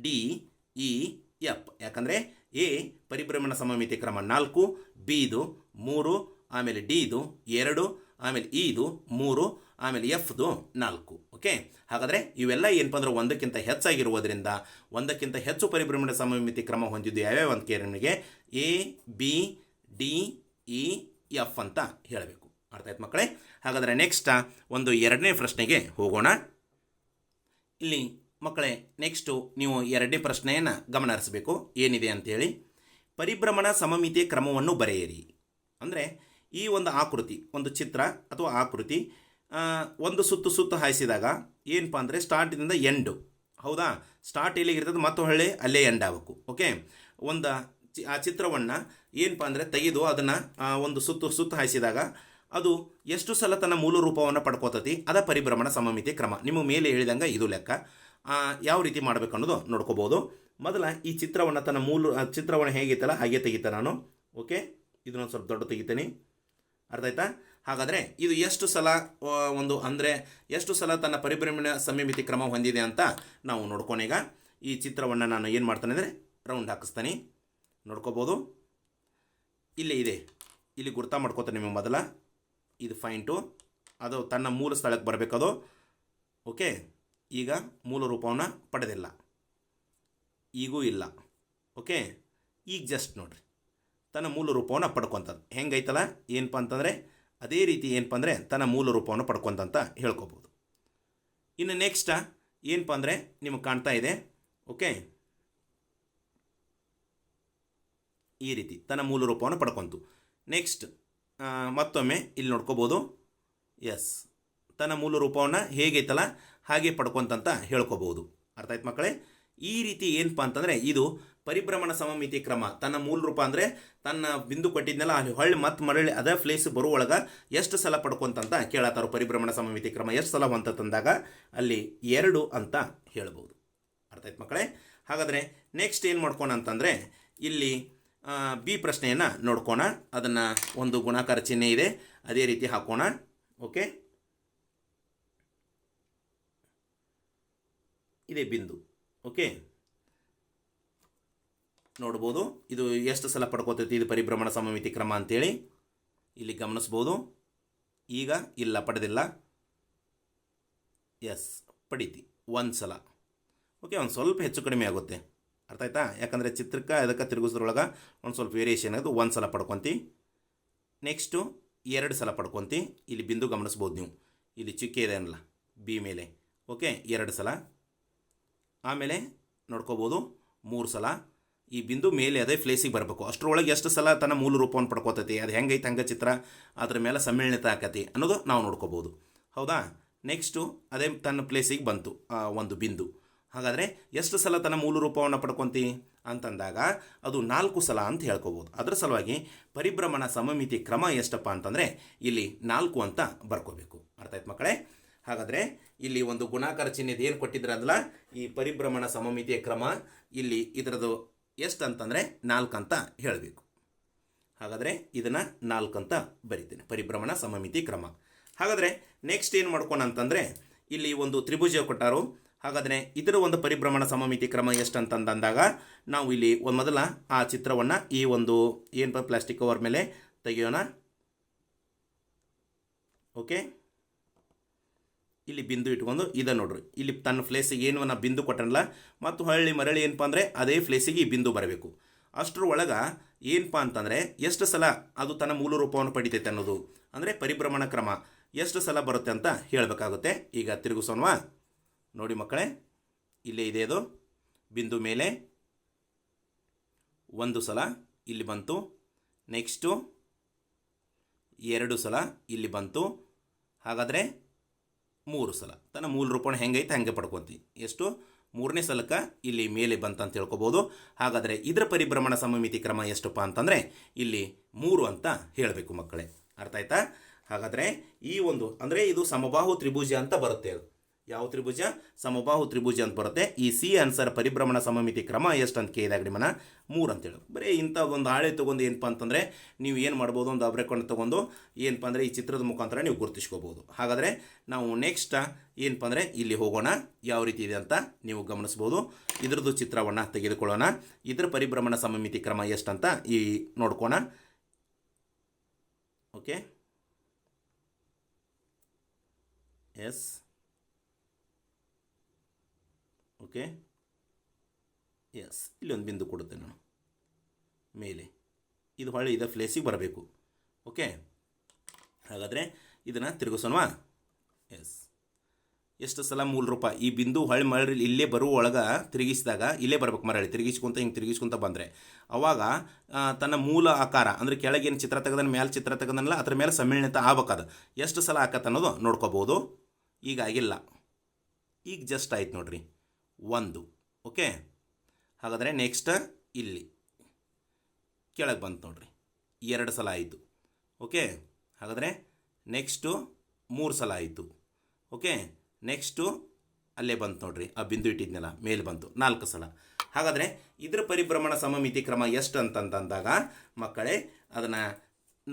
D, E, F. ಯಾಕಂದರೆ ಎ ಪರಿಭ್ರಮಣ ಸಮಮಿತಿ ಕ್ರಮ ನಾಲ್ಕು ಬಿದು ಮೂರು, ಆಮೇಲೆ ಡಿದು ಎರಡು, ಆಮೇಲೆ ಇದು ಮೂರು, ಆಮೇಲೆ ಎಫ್ದು ನಾಲ್ಕು. ಓಕೆ? ಹಾಗಾದರೆ ಇವೆಲ್ಲ ಏನಪ್ಪ ಅಂದ್ರೆ ಒಂದಕ್ಕಿಂತ ಹೆಚ್ಚಾಗಿರುವುದರಿಂದ ಒಂದಕ್ಕಿಂತ ಹೆಚ್ಚು ಪರಿಭ್ರಮಣ ಸಮಮಿತಿ ಕ್ರಮ ಹೊಂದಿದ್ದು ಯಾವ್ಯಾವ ಅಂತ ನಿಮಗೆ? A, B, D, E, F ಅಂತ ಹೇಳಬೇಕು. ಅರ್ಥ ಆಯ್ತು ಮಕ್ಕಳೇ? ಹಾಗಾದರೆ ನೆಕ್ಸ್ಟ್ ಒಂದು ಎರಡನೇ ಪ್ರಶ್ನೆಗೆ ಹೋಗೋಣ. ಇಲ್ಲಿ ಮಕ್ಕಳೇ ನೆಕ್ಸ್ಟು ನೀವು ಎರಡನೇ ಪ್ರಶ್ನೆಯನ್ನು ಗಮನ ಹರಿಸಬೇಕು ಏನಿದೆ ಅಂಥೇಳಿ ಪರಿಭ್ರಮಣ ಸಮಮಿತಿ ಕ್ರಮವನ್ನು ಬರೆಯಿರಿ. ಅಂದರೆ ಈ ಒಂದು ಆಕೃತಿ, ಒಂದು ಚಿತ್ರ ಅಥವಾ ಆಕೃತಿ ಒಂದು ಸುತ್ತು ಸುತ್ತು ಹಾಯಿಸಿದಾಗ ಏನಪ್ಪ ಅಂದರೆ ಸ್ಟಾರ್ಟಿನಿಂದ ಎಂಡು ಹೌದಾ? ಸ್ಟಾರ್ಟ್ ಎಲ್ಲಿಗಿರ್ತದೆ ಮತ್ತು ಹೊಳ್ಳಿ ಅಲ್ಲೇ ಎಂಡ್ ಆಗಬೇಕು. ಓಕೆ ಒಂದು ಚಿ- ಆ ಚಿತ್ರವನ್ನು ಏನಪ್ಪ ಅಂದರೆ ತೆಗೆದು ಅದನ್ನು ಒಂದು ಸುತ್ತು ಸುತ್ತು ಹಾಯಿಸಿದಾಗ ಅದು ಎಷ್ಟು ಸಲ ತನ್ನ ಮೂಲ ರೂಪವನ್ನು ಪಡ್ಕೋತತಿ? ಅದ ಪರಿಭ್ರಮಣ ಸಮಮಿತಿ ಕ್ರಮ. ನಿಮ್ಮ ಮೇಲೆ ಹೇಳಿದಂಗೆ ಇದು ಲೆಕ್ಕ. ಯಾವ ರೀತಿ ಮಾಡಬೇಕು ಅನ್ನೋದು ನೋಡ್ಕೋಬೋದು. ಮೊದಲ ಈ ಚಿತ್ರವನ್ನು ತನ್ನ ಮೂಲ ಚಿತ್ರವನ್ನು ಹೇಗಿತ್ತಲ್ಲ ಹಾಗೆ ತೆಗಿತೆ ನಾನು. ಓಕೆ ಇದನ್ನೊಂದು ಸ್ವಲ್ಪ ದೊಡ್ಡ ತೆಗಿತೀನಿ. ಅರ್ಥ ಆಯ್ತಾ? ಹಾಗಾದರೆ ಇದು ಎಷ್ಟು ಸಲ ಒಂದು ಅಂದರೆ ಎಷ್ಟು ಸಲ ತನ್ನ ಪರಿಭ್ರಮಣ ಸಮಮಿತಿ ಕ್ರಮ ಹೊಂದಿದೆ ಅಂತ ನಾವು ನೋಡ್ಕೊನೀಗ ಈ ಚಿತ್ರವನ್ನು ನಾನು ಏನು ಮಾಡ್ತಾನೆ ಅಂದರೆ ರೌಂಡ್ ಹಾಕಿಸ್ತಾನೆ. ನೋಡ್ಕೋಬೋದು. ಇಲ್ಲೇ ಇದೆ. ಇಲ್ಲಿ ಗುರ್ತಾ ಮಾಡ್ಕೋತಾನೆ ನಿಮಗೆ ಮೊದಲ. ಇದು ಫೈಂಟು ಅದು ತನ್ನ ಮೂಲ ಸ್ಥಳಕ್ಕೆ ಬರಬೇಕದು. ಓಕೆ ಈಗ ಮೂಲ ರೂಪವನ್ನು ಪಡೆದಿಲ್ಲ. ಈಗೂ ಇಲ್ಲ. ಓಕೆ? ಈಗ ಜಸ್ಟ್ ನೋಡಿರಿ. ತನ್ನ ಮೂಲ ರೂಪವನ್ನು ಪಡ್ಕೊತದ್ದು ಹೆಂಗೈತಲ್ಲ? ಏನಪ್ಪ ಅಂತಂದರೆ, ಅದೇ ರೀತಿ ಏನಪ್ಪ ಅಂದರೆ ತನ್ನ ಮೂಲ ರೂಪವನ್ನು ಪಡ್ಕೊಂತಂತ ಹೇಳ್ಕೊಬೋದು. ಇನ್ನು ನೆಕ್ಸ್ಟ ಏನಪ್ಪ ಅಂದರೆ ನಿಮಗೆ ಕಾಣ್ತಾ ಇದೆ, ಓಕೆ? ಈ ರೀತಿ ತನ್ನ ಮೂಲ ರೂಪವನ್ನು ಪಡ್ಕೊಂತು. ನೆಕ್ಸ್ಟ್ ಮತ್ತೊಮ್ಮೆ ಇಲ್ಲಿ ನೋಡ್ಕೋಬೋದು. ಎಸ್ ತನ್ನ ಮೂಲ ರೂಪವನ್ನು ಹೇಗೈತಲ್ಲ? ಹಾಗೆ ಪಡ್ಕೊಂತಂತ ಹೇಳ್ಕೋಬಹುದು. ಅರ್ಥ ಆಯ್ತು ಮಕ್ಕಳೇ? ಈ ರೀತಿ ಏನಪ್ಪ ಅಂತಂದರೆ ಇದು ಪರಿಭ್ರಮಣ ಸಮಮಿತಿ ಕ್ರಮ. ತನ್ನ ಮೂಲ ರೂಪ ಅಂದರೆ ತನ್ನ ಬಿಂದು ಕೊಟ್ಟಿದ್ನಲ್ಲ ಅಲ್ಲಿ ಹೊಳ್ಳಿ ಮತ್ತೆ ಮರಳಿ ಅದೇ ಪ್ಲೇಸ್ ಬರುವೊಳಗೆ ಎಷ್ಟು ಸಲ ಪಡ್ಕೊಂತಂತ ಕೇಳತ್ತಾರೋ ಪರಿಭ್ರಮಣ ಸಮಮಿತಿ ಕ್ರಮ. ಎಷ್ಟು ಸಲ ಅಂತ ತಂದಾಗ ಅಲ್ಲಿ ಎರಡು ಅಂತ ಹೇಳ್ಬೋದು. ಅರ್ಥ ಆಯ್ತು ಮಕ್ಕಳೇ? ಹಾಗಾದರೆ ನೆಕ್ಸ್ಟ್ ಏನು ಮಾಡ್ಕೋಣ ಅಂತಂದರೆ ಇಲ್ಲಿ ಬಿ ಪ್ರಶ್ನೆಯನ್ನು ನೋಡ್ಕೋಣ. ಅದನ್ನು ಒಂದು ಗುಣಾಕಾರ ಚಿಹ್ನೆ ಇದೆ. ಅದೇ ರೀತಿ ಹಾಕೋಣ. ಓಕೆ ಇದೇ ಬಿಂದು. ಓಕೆ ನೋಡ್ಬೋದು. ಇದು ಎಷ್ಟು ಸಲ ಪಡ್ಕೋತೈತಿ? ಇದು ಪರಿಭ್ರಮಣ ಸಮಮಿತಿ ಕ್ರಮ ಅಂತೇಳಿ ಇಲ್ಲಿ ಗಮನಿಸ್ಬೋದು. ಈಗ ಇಲ್ಲ, ಪಡೆದಿಲ್ಲ. ಎಸ್ ಪಡೀತಿ. ಒಂದು ಸಲ. ಓಕೆ ಒಂದು ಸ್ವಲ್ಪ ಹೆಚ್ಚು ಕಡಿಮೆ ಆಗುತ್ತೆ. ಅರ್ಥ ಆಯ್ತಾ? ಯಾಕಂದರೆ ಚಿತ್ರಕ್ಕೆ, ಅದಕ್ಕೆ ತಿರುಗಿಸೋದ್ರೊಳಗೆ ಒಂದು ಸ್ವಲ್ಪ ವೇರಿಯೇಷನ್ ಆಗೋದು. ಒಂದು ಸಲ ಪಡ್ಕೊತಿ. ನೆಕ್ಸ್ಟು ಎರಡು ಸಲ ಪಡ್ಕೊತಿ. ಇಲ್ಲಿ ಬಿಂದು ಗಮನಿಸ್ಬೋದು ನೀವು. ಇಲ್ಲಿ ಚುಕ್ಕೆ ಇದೆ ಅನ್ನಲ್ಲ ಬಿ ಮೇಲೆ. ಓಕೆ ಎರಡು ಸಲ. ಆಮೇಲೆ ನೋಡ್ಕೋಬೋದು ಮೂರು ಸಲ. ಈ ಬಿಂದು ಮೇಲೆ ಅದೇ ಪ್ಲೇಸಿಗೆ ಬರಬೇಕು. ಅಷ್ಟರೊಳಗೆ ಎಷ್ಟು ಸಲ ತನ್ನ ಮೂಲ ರೂಪವನ್ನು ಪಡ್ಕೋತೈತಿ, ಅದು ಹೆಂಗೈತೆ ಹಂಗೆ ಚಿತ್ರ ಅದ್ರ ಮೇಲೆ ಸಮ್ಮಿಳಿತ ಆಕತಿ ಅನ್ನೋದು ನಾವು ನೋಡ್ಕೋಬೋದು. ಹೌದಾ? ನೆಕ್ಸ್ಟು ಅದೇ ತನ್ನ ಪ್ಲೇಸಿಗೆ ಬಂತು ಒಂದು ಬಿಂದು. ಹಾಗಾದರೆ ಎಷ್ಟು ಸಲ ತನ್ನ ಮೂಲ ರೂಪವನ್ನು ಪಡ್ಕೊಂತಿ? ಅಂತಂದಾಗ ಅದು ನಾಲ್ಕು ಸಲ ಅಂತ ಹೇಳ್ಕೋಬೋದು. ಅದರ ಸಲುವಾಗಿ ಪರಿಭ್ರಮಣ, ಸಮಮಿತಿ ಕ್ರಮ ಎಷ್ಟಪ್ಪ ಅಂತಂದರೆ ಇಲ್ಲಿ ನಾಲ್ಕು ಅಂತ ಬರ್ಕೋಬೇಕು. ಅರ್ಥ ಆಯ್ತು ಮಕ್ಕಳೇ? ಹಾಗಾದರೆ ಇಲ್ಲಿ ಒಂದು ಗುಣಾಕಾರ ಚಿಹ್ನೆದು ಏನು ಕೊಟ್ಟಿದ್ರಲ್ಲ ಈ ಪರಿಭ್ರಮಣ ಸಮಮಿತಿಯ ಕ್ರಮ ಇಲ್ಲಿ ಇದರದು ಎಷ್ಟು ಅಂತಂದರೆ ನಾಲ್ಕು ಅಂತ ಹೇಳಬೇಕು. ಹಾಗಾದರೆ ಇದನ್ನು ನಾಲ್ಕು ಅಂತ ಬರೀತೇನೆ, ಪರಿಭ್ರಮಣ ಸಮಮಿತಿ ಕ್ರಮ. ಹಾಗಾದರೆ ನೆಕ್ಸ್ಟ್ ಏನು ಮಾಡ್ಕೋಣ ಅಂತಂದರೆ ಇಲ್ಲಿ ಒಂದು ತ್ರಿಭುಜ ಕೊಟ್ಟಾರು. ಹಾಗಾದರೆ ಇದರ ಒಂದು ಪರಿಭ್ರಮಣ ಸಮಮಿತಿ ಕ್ರಮ ಎಷ್ಟು ಅಂತಂದಾಗ ನಾವು ಇಲ್ಲಿ ಒಂದು ಮೊದಲ ಆ ಚಿತ್ರವನ್ನು ಈ ಒಂದು ಏನು ಪ್ಲಾಸ್ಟಿಕ್ ಕವರ್ ಮೇಲೆ ತೆಗೆಯೋಣ. ಓಕೆ ಇಲ್ಲಿ ಬಿಂದು ಇಟ್ಕೊಂಡು ಇದೆ ನೋಡ್ರಿ. ಇಲ್ಲಿ ತನ್ನ ಪ್ಲೇಸಿಗೆ ಏನು ನಾ ಬಿಂದು ಕೊಟ್ಟನಲ್ಲ, ಮತ್ತು ಹಳ್ಳಿ ಮರಳಿ ಏನಪ್ಪ ಅಂದರೆ ಅದೇ ಪ್ಲೇಸಿಗೆ ಈ ಬಿಂದು ಬರಬೇಕು. ಅಷ್ಟರ ಒಳಗೆ ಏನಪ್ಪ ಅಂತಂದರೆ ಎಷ್ಟು ಸಲ ಅದು ತನ್ನ ಮೂಲ ರೂಪವನ್ನು ಪಡಿತೈತೆ ಅನ್ನೋದು. ಅಂದರೆ ಪರಿಭ್ರಮಣ ಕ್ರಮ. ಎಷ್ಟು ಸಲ ಬರುತ್ತೆ ಅಂತ ಹೇಳಬೇಕಾಗುತ್ತೆ. ಈಗ ತಿರುಗಿಸೋಣವಾ ನೋಡಿ ಮಕ್ಕಳೇ, ಇಲ್ಲೇ ಇದೆ ಅದು. ಬಿಂದು ಮೇಲೆ ಒಂದು ಸಲ ಇಲ್ಲಿ ಬಂತು. ನೆಕ್ಸ್ಟು ಎರಡು ಸಲ ಇಲ್ಲಿ ಬಂತು. ಹಾಗಾದರೆ ಮೂರು ಸಲ. ತನ್ನ ಮೂಲ ರೂಪಣ ಹೆಂಗೈತೆ ಹಂಗೆ ಪಡ್ಕೊತಿ. ಎಷ್ಟು? ಮೂರನೇ ಸಲಕ್ಕೆ ಇಲ್ಲಿ ಮೇಲೆ ಬಂತಂತ ತಿಳ್ಕೊಬೋದು. ಹಾಗಾದರೆ ಇದರ ಪರಿಭ್ರಮಣ ಸಮಮಿತಿ ಕ್ರಮ ಎಷ್ಟಪ್ಪ ಅಂತಂದರೆ ಇಲ್ಲಿ ಮೂರು ಅಂತ ಹೇಳಬೇಕು ಮಕ್ಕಳೇ. ಅರ್ಥ ಆಯ್ತಾ? ಹಾಗಾದರೆ ಈ ಒಂದು, ಅಂದರೆ ಇದು ಸಮಬಾಹು ತ್ರಿಭುಜ ಅಂತ ಬರುತ್ತೆ ಅದು. ಯಾವ ತ್ರಿಭುಜ? ಸಮಬಾಹು ತ್ರಿಭುಜ ಅಂತ ಬರುತ್ತೆ. ಈ ಸಿ ಆನ್ಸರ್ ಪರಿಭ್ರಮಣ ಸಮಮಿತಿ ಕ್ರಮ ಎಷ್ಟು ಅಂತ ಕೇಳಿದಾಗ ನಿಮ್ಮನ್ನ ಮೂರು ಅಂತೇಳಿ ಬರೀ ಇಂಥ ಒಂದು ಹಾಳೆ ತೊಗೊಂಡು ಏನಪ್ಪ ಅಂತಂದರೆ ನೀವು ಏನು ಮಾಡ್ಬೋದು ಒಂದು ಅಬ್ರೆಕೊಂಡು ತೊಗೊಂಡು ಏನಪ್ಪ ಅಂದರೆ ಈ ಚಿತ್ರದ ಮುಖಾಂತರ ನೀವು ಗುರುತಿಸ್ಕೋಬೋದು. ಹಾಗಾದರೆ ನಾವು ನೆಕ್ಸ್ಟ್ ಏನಪ್ಪ ಅಂದರೆ ಇಲ್ಲಿ ಹೋಗೋಣ. ಯಾವ ರೀತಿ ಇದೆ ಅಂತ ನೀವು ಗಮನಿಸ್ಬೋದು. ಇದ್ರದ್ದು ಚಿತ್ರವನ್ನು ತೆಗೆದುಕೊಳ್ಳೋಣ. ಇದರ ಪರಿಭ್ರಮಣ ಸಮಮಿತಿ ಕ್ರಮ ಎಷ್ಟಂತ ಈ ನೋಡ್ಕೋಣ. Okay yes okay? ಎಸ್ ಇಲ್ಲಿ ಒಂದು ಬಿಂದು ಕೊಡುತ್ತೆ ನಾನು. ಮೇಲೆ. ಇದು ಹೊಳೆ ಇದು ಪ್ಲೇಸಿಗೆ ಬರಬೇಕು. ಓಕೆ? ಹಾಗಾದರೆ ಇದನ್ನು ತಿರುಗಿಸೋಣವಾ? ಎಸ್ ಎಷ್ಟು ಸಲ ಮೂಲ ರೂಪ? ಈ ಬಿಂದು ಹೊಳೆ ಮರಳಿ ಇಲ್ಲೇ ಬರುವ ಒಳಗೆ ತಿರುಗಿಸಿದಾಗ ಇಲ್ಲೇ ಬರ್ಬೇಕು ಮರಳಿ. ತಿರುಗಿಸ್ಕೊಂತ ಹಿಂಗೆ ತಿರುಗಿಸ್ಕೊಂತ ಬಂದರೆ. ಅವಾಗ ತನ್ನ ಮೂಲ ಆಕಾರ, ಅಂದರೆ ಕೆಳಗೇನು ಚಿತ್ರ ತೆಗೆದನ್ನ ಮೇಲೆ ಚಿತ್ರ ತೆಗೆದನಲ್ಲ, ಅದ್ರ ಮೇಲೆ ಸಮ್ಮಿಳಿತ ಆಗ್ಬೇಕದು ಎಷ್ಟು ಸಲ ಆಕತ್ತನ್ನೋದು ನೋಡ್ಕೋಬೋದು. ಈಗ ಆಗಿಲ್ಲ. ಈಗ ಜಸ್ಟ್ ಆಯ್ತು ನೋಡ್ರಿ. ಒಂದು ಓಕೆ ಹಾಗಾದರೆ ನೆಕ್ಸ್ಟ್ ಇಲ್ಲಿ, ಕೆಳಗೆ ಬಂತು ನೋಡ್ರಿ, ಎರಡು ಸಲ ಆಯಿತು ಓಕೆ ಹಾಗಾದರೆ ನೆಕ್ಸ್ಟು ಮೂರು ಸಲ ಆಯಿತು ಓಕೆ ನೆಕ್ಸ್ಟು ಅಲ್ಲೇ ಬಂತು ನೋಡ್ರಿ, ಆ ಬಿಂದು ಇಟ್ಟಿದ್ನಲ್ಲ, ಮೇಲೆ ಬಂತು, ನಾಲ್ಕು ಸಲ. ಹಾಗಾದರೆ ಇದರ ಪರಿಭ್ರಮಣ ಸಮಮಿತಿ ಕ್ರಮ ಎಷ್ಟು ಅಂತಂತಂದಾಗ, ಮಕ್ಕಳೇ, ಅದನ್ನು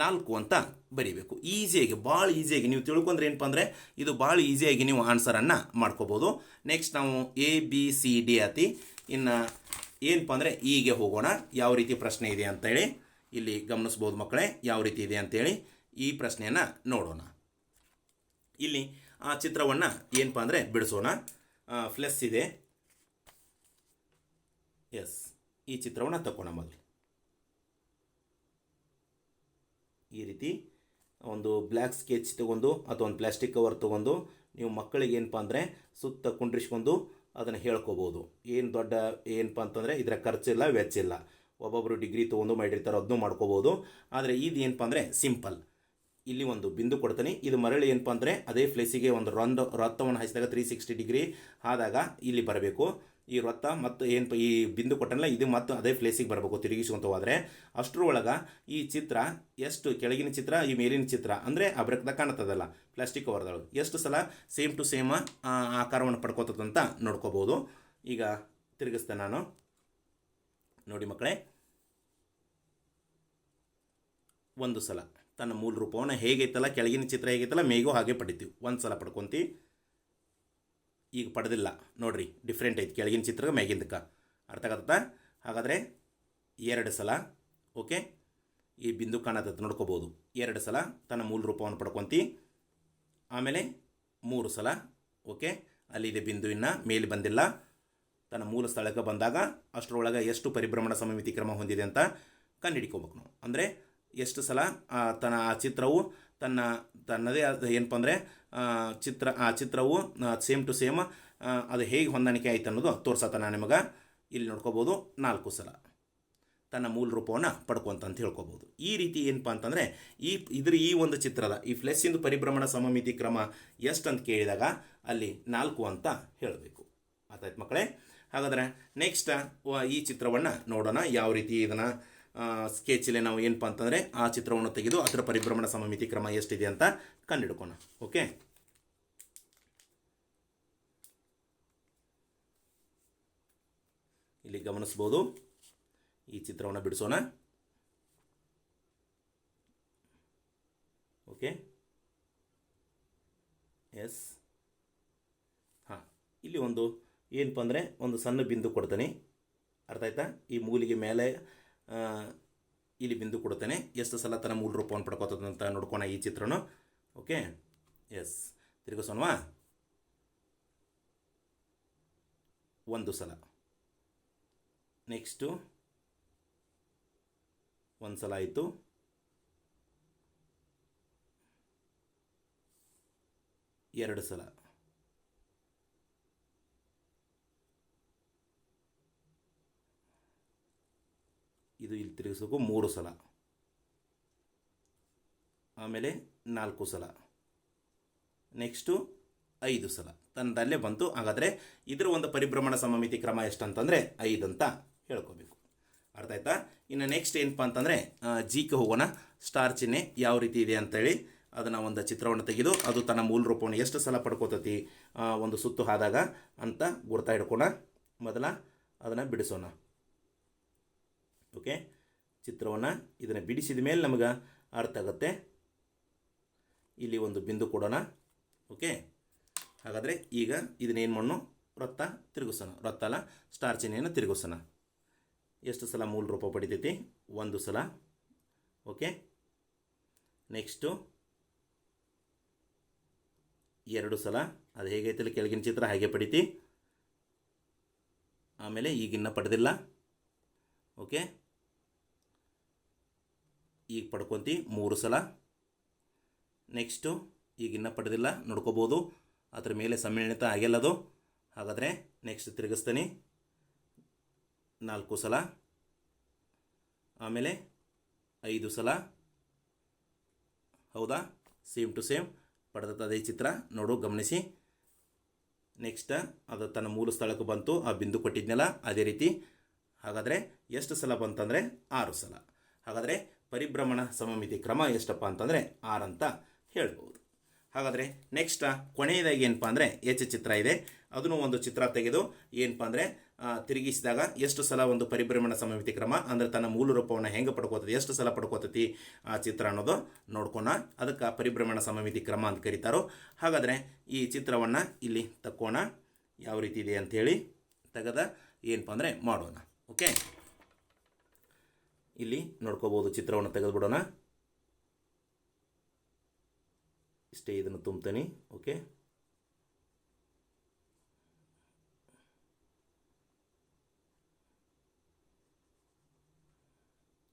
ನಾಲ್ಕು ಅಂತ ಬರಿಬೇಕು. ಈಸಿಯಾಗಿ ಭಾಳ ಈಸಿಯಾಗಿ ನೀವು ತಿಳ್ಕೊಂಡ್ರೆ ಏನಪ್ಪ ಅಂದರೆ, ಇದು ಭಾಳ ಈಸಿಯಾಗಿ ನೀವು ಆನ್ಸರನ್ನು ಮಾಡ್ಕೋಬೋದು. ನೆಕ್ಸ್ಟ್ ನಾವು ಎ ಬಿ ಸಿ ಡಿ ಅತಿ ಇನ್ನು ಏನಪ್ಪ ಅಂದರೆ ಈಗೆ ಹೋಗೋಣ. ಯಾವ ರೀತಿ ಪ್ರಶ್ನೆ ಇದೆ ಅಂತೇಳಿ ಇಲ್ಲಿ ಗಮನಿಸ್ಬೋದು ಮಕ್ಕಳೇ, ಯಾವ ರೀತಿ ಇದೆ ಅಂತೇಳಿ ಈ ಪ್ರಶ್ನೆಯನ್ನು ನೋಡೋಣ. ಇಲ್ಲಿ ಆ ಚಿತ್ರವನ್ನು ಏನಪ್ಪ ಅಂದರೆ ಬಿಡಿಸೋಣ. ಫ್ಲೆಸ್ ಇದೆ. ಎಸ್ ಈ ಚಿತ್ರವನ್ನು ತಗೋಣ ಮೊದಲು. ಈ ರೀತಿ ಒಂದು ಬ್ಲ್ಯಾಕ್ ಸ್ಕೆಚ್ ತೊಗೊಂಡು ಅಥವಾ ಒಂದು ಪ್ಲಾಸ್ಟಿಕ್ ಕವರ್ ತೊಗೊಂಡು ನೀವು ಮಕ್ಕಳಿಗೆ ಏನಪ್ಪ ಅಂದರೆ ಸುತ್ತ ಕುಂಡ್ರಿಸ್ಕೊಂಡು ಅದನ್ನು ಹೇಳ್ಕೊಬೋದು. ಏನು ದೊಡ್ಡ ಏನಪ್ಪ ಅಂತಂದರೆ ಇದರ ಖರ್ಚಿಲ್ಲ ವೆಚ್ಚ ಇಲ್ಲ ಒಬ್ಬೊಬ್ಬರು ಡಿಗ್ರಿ ತೊಗೊಂಡು ಮಾಡಿರ್ತಾರೆ ಅದನ್ನೂ ಮಾಡ್ಕೋಬೋದು. ಆದರೆ ಇದು ಏನಪ್ಪ ಅಂದರೆ ಸಿಂಪಲ್ ಇಲ್ಲಿ ಒಂದು ಬಿಂದು ಕೊಡ್ತೀನಿ. ಇದು ಮರಳಿ ಏನಪ್ಪ ಅಂದರೆ ಅದೇ ಫ್ಲೇಸಿಗೆ ಒಂದು ರಂದು ರತ್ತವನ್ನು ಹಾಯಿಸಿದಾಗ ತ್ರೀ ಡಿಗ್ರಿ ಆದಾಗ ಇಲ್ಲಿ ಬರಬೇಕು. ಈ ವೃತ್ತ ಮತ್ತು ಏನು ಈ ಬಿಂದು ಕೊಟ್ಟನಲ್ಲ, ಇದು ಮತ್ತು ಅದೇ ಪ್ಲೇಸಿಗೆ ಬರಬೇಕು ತಿರುಗಿಸ್ಕೊಂತ ಹೋದರೆ ಅಷ್ಟರೊಳಗೆ ಈ ಚಿತ್ರ ಎಷ್ಟು ಕೆಳಗಿನ ಚಿತ್ರ, ಈ ಮೇಲಿನ ಚಿತ್ರ, ಅಂದರೆ ಆಬ್ರಕ್ದಾಗ ಕಾಣುತ್ತದಲ್ಲ ಪ್ಲಾಸ್ಟಿಕ್ ಕವರ್ದೊಳಗೆ ಎಷ್ಟು ಸಲ ಸೇಮ್ ಟು ಸೇಮ್ ಆಕಾರವನ್ನು ಪಡ್ಕೋತದಂತ ನೋಡ್ಕೋಬೋದು. ಈಗ ತಿರುಗಿಸ್ತೇನೆ ನಾನು. ನೋಡಿ ಮಕ್ಕಳೇ. ಒಂದು ಸಲ ತನ್ನ ಮೂಲ ರೂಪವನ್ನು ಹೇಗೈತಲ್ಲ, ಕೆಳಗಿನ ಚಿತ್ರ ಹೇಗೈತಲ್ಲ, ಮೇಗೂ ಹಾಗೆ ಪಡಿತೀವಿ. ಒಂದು ಸಲ ಪಡ್ಕೊಂತೀವಿ. ಈಗ ಪಡೆದಿಲ್ಲ. ನೋಡ್ರಿ ಡಿಫ್ರೆಂಟ್ ಐತಿ. ಕೆಳಗಿನ ಚಿತ್ರ ಮ್ಯಾಗಿಂದಕ್ಕೆ ಅರ್ಥ ಆಗತ್ತ ಹಾಗಾದರೆ ಎರಡು ಸಲ, ಓಕೆ? ಈ ಬಿಂದು ಕಾಣತೈತೆ, ನೋಡ್ಕೋಬೋದು. ಎರಡು ಸಲ ತನ್ನ ಮೂಲ ರೂಪವನ್ನು ಪಡ್ಕೊಂತಿ. ಆಮೇಲೆ ಮೂರು ಸಲ, ಓಕೆ? ಅಲ್ಲಿದೆ ಬಿಂದು ಇನ್ನು, ಮೇಲೆ ಬಂದಿಲ್ಲ. ತನ್ನ ಮೂಲ ಸ್ಥಳಕ್ಕೆ ಬಂದಾಗ ಅಷ್ಟರೊಳಗೆ ಎಷ್ಟು ಪರಿಭ್ರಮಣ ಸಮಮಿತಿ ಕ್ರಮ ಹೊಂದಿದೆ ಅಂತ ಕಂಡುಹಿಡ್ಕೋಬೇಕು ನಾವು. ಅಂದರೆ, ಎಷ್ಟು ಸಲ ತನ್ನ ಆ ಚಿತ್ರವು ತನ್ನ, ತನ್ನದೇ ಏನಪ್ಪ ಅಂದರೆ ಚಿತ್ರ, ಆ ಚಿತ್ರವು ಸೇಮ್ ಟು ಸೇಮ್ ಅದು ಹೇಗೆ ಹೊಂದಾಣಿಕೆ ಆಯ್ತು ಅನ್ನೋದು ನಾನು ನಿಮಗೆ. ಇಲ್ಲಿ ನೋಡ್ಕೋಬೋದು ನಾಲ್ಕು ಸಲ. ತನ್ನ ಮೂಲ ರೂಪವನ್ನು ಪಡ್ಕೊಂತ ಅಂತ ಹೇಳ್ಕೊಬೋದು. ಈ ರೀತಿ ಏನಪ್ಪ ಅಂತಂದರೆ, ಈ, ಇದ್ರ ಈ ಒಂದು ಚಿತ್ರದ, ಈ ಫ್ಲೆಸ್ಸಿಂದು ಪರಿಭ್ರಮಣ ಸಮಮಿತಿ ಕ್ರಮ ಎಷ್ಟು ಅಂತ ಕೇಳಿದಾಗ ಅಲ್ಲಿ ನಾಲ್ಕು ಅಂತ ಹೇಳಬೇಕು. ಆತಾಯ್ತು ಮಕ್ಕಳೇ? ಹಾಗಾದ್ರೆ ನೆಕ್ಸ್ಟ್ ಈ ಚಿತ್ರವನ್ನು ನೋಡೋಣ, ಯಾವ ರೀತಿ ಇದನ್ನು ಸ್ಕೆಚಲ್ಲಿ ನಾವು ಏನಪ್ಪ ಅಂತಂದರೆ ಆ ಚಿತ್ರವನ್ನು ತೆಗೆದು ಅದರ ಪರಿಭ್ರಮಣ ಸಮಮಿತಿ ಕ್ರಮ ಎಷ್ಟಿದೆ ಅಂತ ಕಂಡುಹಿಡ್ಕೋಣ ಓಕೆ ಇಲ್ಲಿ ಗಮನಿಸ್ಬೋದು. ಈ ಚಿತ್ರವನ್ನು ಬಿಡಿಸೋಣ. ಓಕೆ ಎಸ್ ಹಾಂ, ಇಲ್ಲಿ ಒಂದು ಏನಪ್ಪ ಅಂದರೆ ಒಂದು ಸಣ್ಣ ಬಿಂದು ಕೊಡ್ತೀನಿ. ಅರ್ಥ ಆಯ್ತಾ? ಈ ಮೂಲಿಗೆ ಮೇಲೆ ಇಲ್ಲಿ ಬಿಂದು ಕೊಡ್ತೇನೆ ಎಷ್ಟು ಸಲ ತನ್ನ ಮೂಲ ರೂಪವನ್ನು ಪಡ್ಕೋತದಂತ ನೋಡ್ಕೋಣ ಈ ಚಿತ್ರನು. ಓಕೆ? ಎಸ್. ತಿರುಗಿಸೋಣವಾ ಒಂದು ಸಲ. ನೆಕ್ಸ್ಟು. ಒಂದು ಸಲ ಆಯಿತು. ಎರಡು ಸಲ. ಇದು ಇಲ್ಲಿ ತಿರುಗಿಸೋಕು ಮೂರು ಸಲ. ಆಮೇಲೆ ನಾಲ್ಕು ಸಲ. ನೆಕ್ಸ್ಟು ಐದು ಸಲ. ತನ್ನದಲ್ಲೇ ಬಂತು. ಹಾಗಾದರೆ ಇದರ ಒಂದು ಪರಿಭ್ರಮಣ ಸಮಮಿತಿ ಕ್ರಮ ಎಷ್ಟಂತಂದರೆ ಐದು ಅಂತ ಹೇಳ್ಕೋಬೇಕು. ಅರ್ಥ ಆಯ್ತಾ? ಇನ್ನು ನೆಕ್ಸ್ಟ್ ಏನಪ್ಪ ಅಂತಂದರೆ ಜೀಕೆ ಹೋಗೋಣ. ಸ್ಟಾರ್ ಚಿಹ್ನೆ ಯಾವ ರೀತಿ ಇದೆ ಅಂತೇಳಿ ಅದನ್ನು ಒಂದು ಚಿತ್ರವನ್ನು ತೆಗೆದು ಅದು ತನ್ನ ಮೂಲ ರೂಪವನ್ನು ಎಷ್ಟು ಸಲ ಪಡ್ಕೋತತಿ ಒಂದು ಸುತ್ತು ಆದಾಗ ಅಂತ ಗುರ್ತಾ ಹಿಡ್ಕೋಣ ಮೊದಲ ಅದನ್ನು ಬಿಡಿಸೋಣ. ಓಕೆ? ಚಿತ್ರವನ್ನು ಇದನ್ನು ಬಿಡಿಸಿದ ಮೇಲೆ ನಮಗೆ ಅರ್ಥ ಆಗುತ್ತೆ. ಇಲ್ಲಿ ಒಂದು ಬಿಂದು ಕೊಡೋಣ. ಓಕೆ? ಹಾಗಾದರೆ ಈಗ ಇದನ್ನೇನು ಮಣ್ಣು ವೃತ್ತ ತಿರುಗಿಸೋಣ. ವೃತ್ತ ಅಲ್ಲ, ಸ್ಟಾರ್ ಚಿಹ್ನೆಯನ್ನು ತಿರುಗಿಸೋಣ. ಎಷ್ಟು ಸಲ ಮೂಲ ರೂಪ ಪಡಿತೈತಿ? ಒಂದು ಸಲ. ಓಕೆ? ನೆಕ್ಸ್ಟು ಎರಡು ಸಲ. ಅದು ಹೇಗೈತಲ್ಲ ಕೆಳಗಿನ ಚಿತ್ರ? ಹಾಗೆ ಪಡಿತಿ. ಆಮೇಲೆ ಈಗಿನ್ನ ಪಡೆದಿಲ್ಲ. ಓಕೆ? ಈಗ ಪಡ್ಕೊಂತಿ ಮೂರು ಸಲ. ನೆಕ್ಸ್ಟು ಈಗ ಇನ್ನೂ ಪಡೆದಿಲ್ಲ. ನೋಡ್ಕೋಬೋದು. ಅದ್ರ ಮೇಲೆ ಸಮ್ಮಿಳಿತ ಆಗಿಲ್ಲದು ಹಾಗಾದರೆ ನೆಕ್ಸ್ಟ್ ತಿರುಗಿಸ್ತೀನಿ. ನಾಲ್ಕು ಸಲ. ಆಮೇಲೆ ಐದು ಸಲ. ಹೌದಾ? ಸೇಮ್ ಟು ಸೇಮ್ ಪಡೆದ ಅದೇ ಚಿತ್ರ. ನೋಡು, ಗಮನಿಸಿ. ನೆಕ್ಸ್ಟ್ ಅದು ತನ್ನ ಮೂಲ ಸ್ಥಳಕ್ಕೆ ಬಂತು. ಆ ಬಿಂದು ಕೊಟ್ಟಿದ್ನಲ್ಲ, ಅದೇ ರೀತಿ. ಹಾಗಾದರೆ ಎಷ್ಟು ಸಲ ಬಂತಂದರೆ ಆರು ಸಲ. ಹಾಗಾದರೆ ಪರಿಭ್ರಮಣ ಸಮಮಿತಿ ಕ್ರಮ ಎಷ್ಟಪ್ಪ ಅಂತಂದರೆ ಆರ್ ಅಂತ ಹೇಳ್ಬೋದು. ಹಾಗಾದರೆ ನೆಕ್ಸ್ಟ್ ಕೊನೆಯದಾಗಿ ಏನಪ್ಪ ಅಂದರೆ ಎಚ್ ಚಿತ್ರ ಇದೆ. ಅದನ್ನು ಒಂದು ಚಿತ್ರ ತೆಗೆದು ಏನಪ್ಪ ಅಂದರೆ ತಿರುಗಿಸಿದಾಗ ಎಷ್ಟು ಸಲ ಒಂದು ಪರಿಭ್ರಮಣ ಸಮಮಿತಿ ಕ್ರಮ, ಅಂದರೆ ತನ್ನ ಮೂಲ ರೂಪವನ್ನು ಹೆಂಗೆ ಪಡ್ಕೋತದೆ ಎಷ್ಟು ಸಲ ಪಡ್ಕೋತತಿ ಆ ಚಿತ್ರ ಅನ್ನೋದು ನೋಡ್ಕೋಣ. ಅದಕ್ಕೆ ಪರಿಭ್ರಮಣ ಸಮಮಿತಿ ಕ್ರಮ ಅಂತ ಕರೀತಾರೋ. ಹಾಗಾದರೆ ಈ ಚಿತ್ರವನ್ನು ಇಲ್ಲಿ ತಕ್ಕೋಣ. ಯಾವ ರೀತಿ ಇದೆ ಅಂಥೇಳಿ ತೆಗೆದ ಏನಪ್ಪ ಅಂದರೆ ಮಾಡೋಣ. ಓಕೆ ಇಲ್ಲಿ ನೋಡ್ಕೋಬೋದು, ಚಿತ್ರವನ್ನು ತೆಗೆದುಬಿಡೋಣ. ಇಷ್ಟೇ ಇದನ್ನು ತುಂಬ್ತೇನೆ, ಓಕೆ?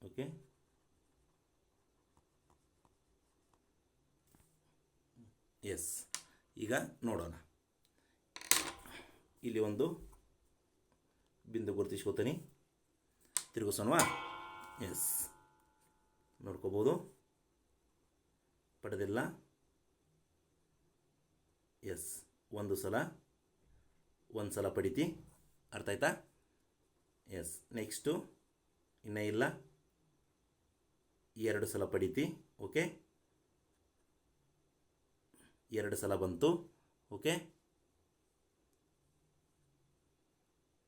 ಓಕೆ? ಎಸ್, ಈಗ ನೋಡೋಣ. ಇಲ್ಲಿ ಒಂದು ಬಿಂದು ಗುರುತಿಸ್ಕೋತೀನಿ. ತಿರುಗಿಸೋಣವಾ? ಎಸ್. ನೋಡ್ಕೋಬೋದು. ಪಡೆದಿಲ್ಲ. ಎಸ್. ಒಂದು ಸಲ. ಒಂದು ಸಲ ಪಡಿತಿ. ಅರ್ಥ ಆಯ್ತಾ? ಎಸ್. ನೆಕ್ಸ್ಟು. ಇನ್ನೂ ಇಲ್ಲ. ಎರಡು ಸಲ ಪಡಿತಿ. ಓಕೆ? ಎರಡು ಸಲ ಬಂತು. ಓಕೆ?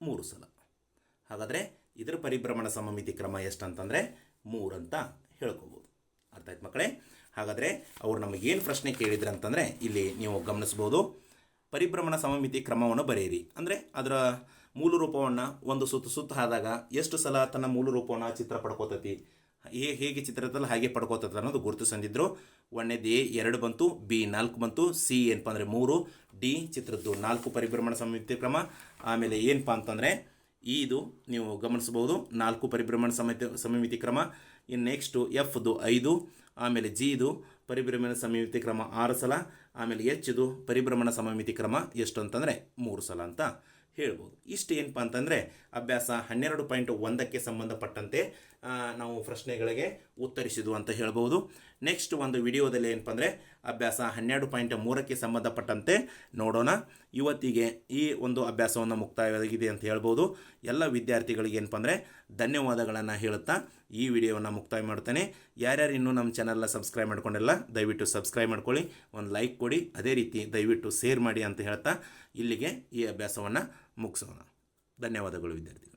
ಮೂರು ಸಲ. ಹಾಗಾದರೆ ಇದರ ಪರಿಭ್ರಮಣ ಸಮಮಿತಿ ಕ್ರಮ ಎಷ್ಟಂತಂದರೆ ಮೂರು ಅಂತ ಹೇಳ್ಕೋಬೋದು. ಅರ್ಥ ಆಯ್ತು ಮಕ್ಕಳೇ? ಹಾಗಾದರೆ ಅವ್ರು ನಮಗೇನು ಪ್ರಶ್ನೆ ಕೇಳಿದ್ರು ಅಂತಂದರೆ ಇಲ್ಲಿ ನೀವು ಗಮನಿಸ್ಬೋದು. ಪರಿಭ್ರಮಣ ಸಮಮಿತಿ ಕ್ರಮವನ್ನು ಬರೆಯಿರಿ. ಅಂದರೆ ಅದರ ಮೂಲ ರೂಪವನ್ನು ಒಂದು ಸುತ್ತು ಸುತ್ತು ಆದಾಗ ಎಷ್ಟು ಸಲ ತನ್ನ ಮೂಲ ರೂಪವನ್ನು ಚಿತ್ರ ಪಡ್ಕೋತತಿ? ಹೇ, ಹೇಗೆ ಚಿತ್ರದಲ್ಲಿ ಹಾಗೆ ಪಡ್ಕೋತದ ಅನ್ನೋದು ಗುರುತಿಸಂದಿದ್ರು ಒಂದೇದು ಎ ಎರಡು ಬಂತು, ಬಿ ನಾಲ್ಕು ಬಂತು, ಸಿ ಏನಪ್ಪ ಅಂದರೆ ಮೂರು, ಡಿ ಚಿತ್ರದ್ದು ನಾಲ್ಕು ಪರಿಭ್ರಮಣ ಸಮಿತಿ ಕ್ರಮ. ಆಮೇಲೆ ಏನಪ್ಪ ಅಂತಂದರೆ ಇದು ನೀವು ಗಮನಿಸಬಹುದು. ನಾಲ್ಕು ಪರಿಭ್ರಮಣ ಸಮಿತಿ, ಸಮಮಿತಿ ಕ್ರಮ. ಇನ್ನು ನೆಕ್ಸ್ಟು ಎಫ್ದು ಐದು, ಆಮೇಲೆ ಜಿದು ಪರಿಭ್ರಮಣ ಸಮಮಿತಿ ಕ್ರಮ ಆರು ಸಲ, ಆಮೇಲೆ ಎಚ್ದು ಪರಿಭ್ರಮಣ ಸಮಮಿತಿ ಕ್ರಮ ಎಷ್ಟು ಅಂತಂದರೆ ಮೂರು ಸಲ ಅಂತ ಹೇಳ್ಬೋದು. ಇಷ್ಟು ಏನಪ್ಪ ಅಂತಂದರೆ ಅಭ್ಯಾಸ ಹನ್ನೆರಡು ಪಾಯಿಂಟ್ ಒಂದಕ್ಕೆ ಸಂಬಂಧಪಟ್ಟಂತೆ ನಾವು ಪ್ರಶ್ನೆಗಳಿಗೆ ಉತ್ತರಿಸಿದ್ವು ಅಂತ ಹೇಳ್ಬೋದು. ನೆಕ್ಸ್ಟ್ ಒಂದು ವಿಡಿಯೋದಲ್ಲಿ ಏನಪ್ಪ ಅಂದರೆ ಅಭ್ಯಾಸ ಹನ್ನೆರಡು ಪಾಯಿಂಟ್ ಮೂರಕ್ಕೆ ಸಂಬಂಧಪಟ್ಟಂತೆ ನೋಡೋಣ. ಇವತ್ತಿಗೆ ಈ ಒಂದು ಅಭ್ಯಾಸವನ್ನು ಮುಕ್ತಾಯವಾಗಿದೆ ಅಂತ ಹೇಳ್ಬೋದು. ಎಲ್ಲ ವಿದ್ಯಾರ್ಥಿಗಳಿಗೆ ಏನಪ್ಪ ಅಂದರೆ ಧನ್ಯವಾದಗಳನ್ನು ಹೇಳುತ್ತಾ ಈ ವಿಡಿಯೋವನ್ನು ಮುಕ್ತಾಯ ಮಾಡ್ತೇನೆ. ಯಾರ್ಯಾರು ಇನ್ನೂ ನಮ್ಮ ಚಾನಲ್ನ ಸಬ್ಸ್ಕ್ರೈಬ್ ಮಾಡ್ಕೊಂಡಿಲ್ಲ, ದಯವಿಟ್ಟು ಸಬ್ಸ್ಕ್ರೈಬ್ ಮಾಡ್ಕೊಳ್ಳಿ. ಒಂದು ಲೈಕ್ ಕೊಡಿ. ಅದೇ ರೀತಿ ದಯವಿಟ್ಟು ಶೇರ್ ಮಾಡಿ ಅಂತ ಹೇಳ್ತಾ ಇಲ್ಲಿಗೆ ಈ ಅಭ್ಯಾಸವನ್ನು ಮುಗಿಸೋಣ. ಧನ್ಯವಾದಗಳು ವಿದ್ಯಾರ್ಥಿ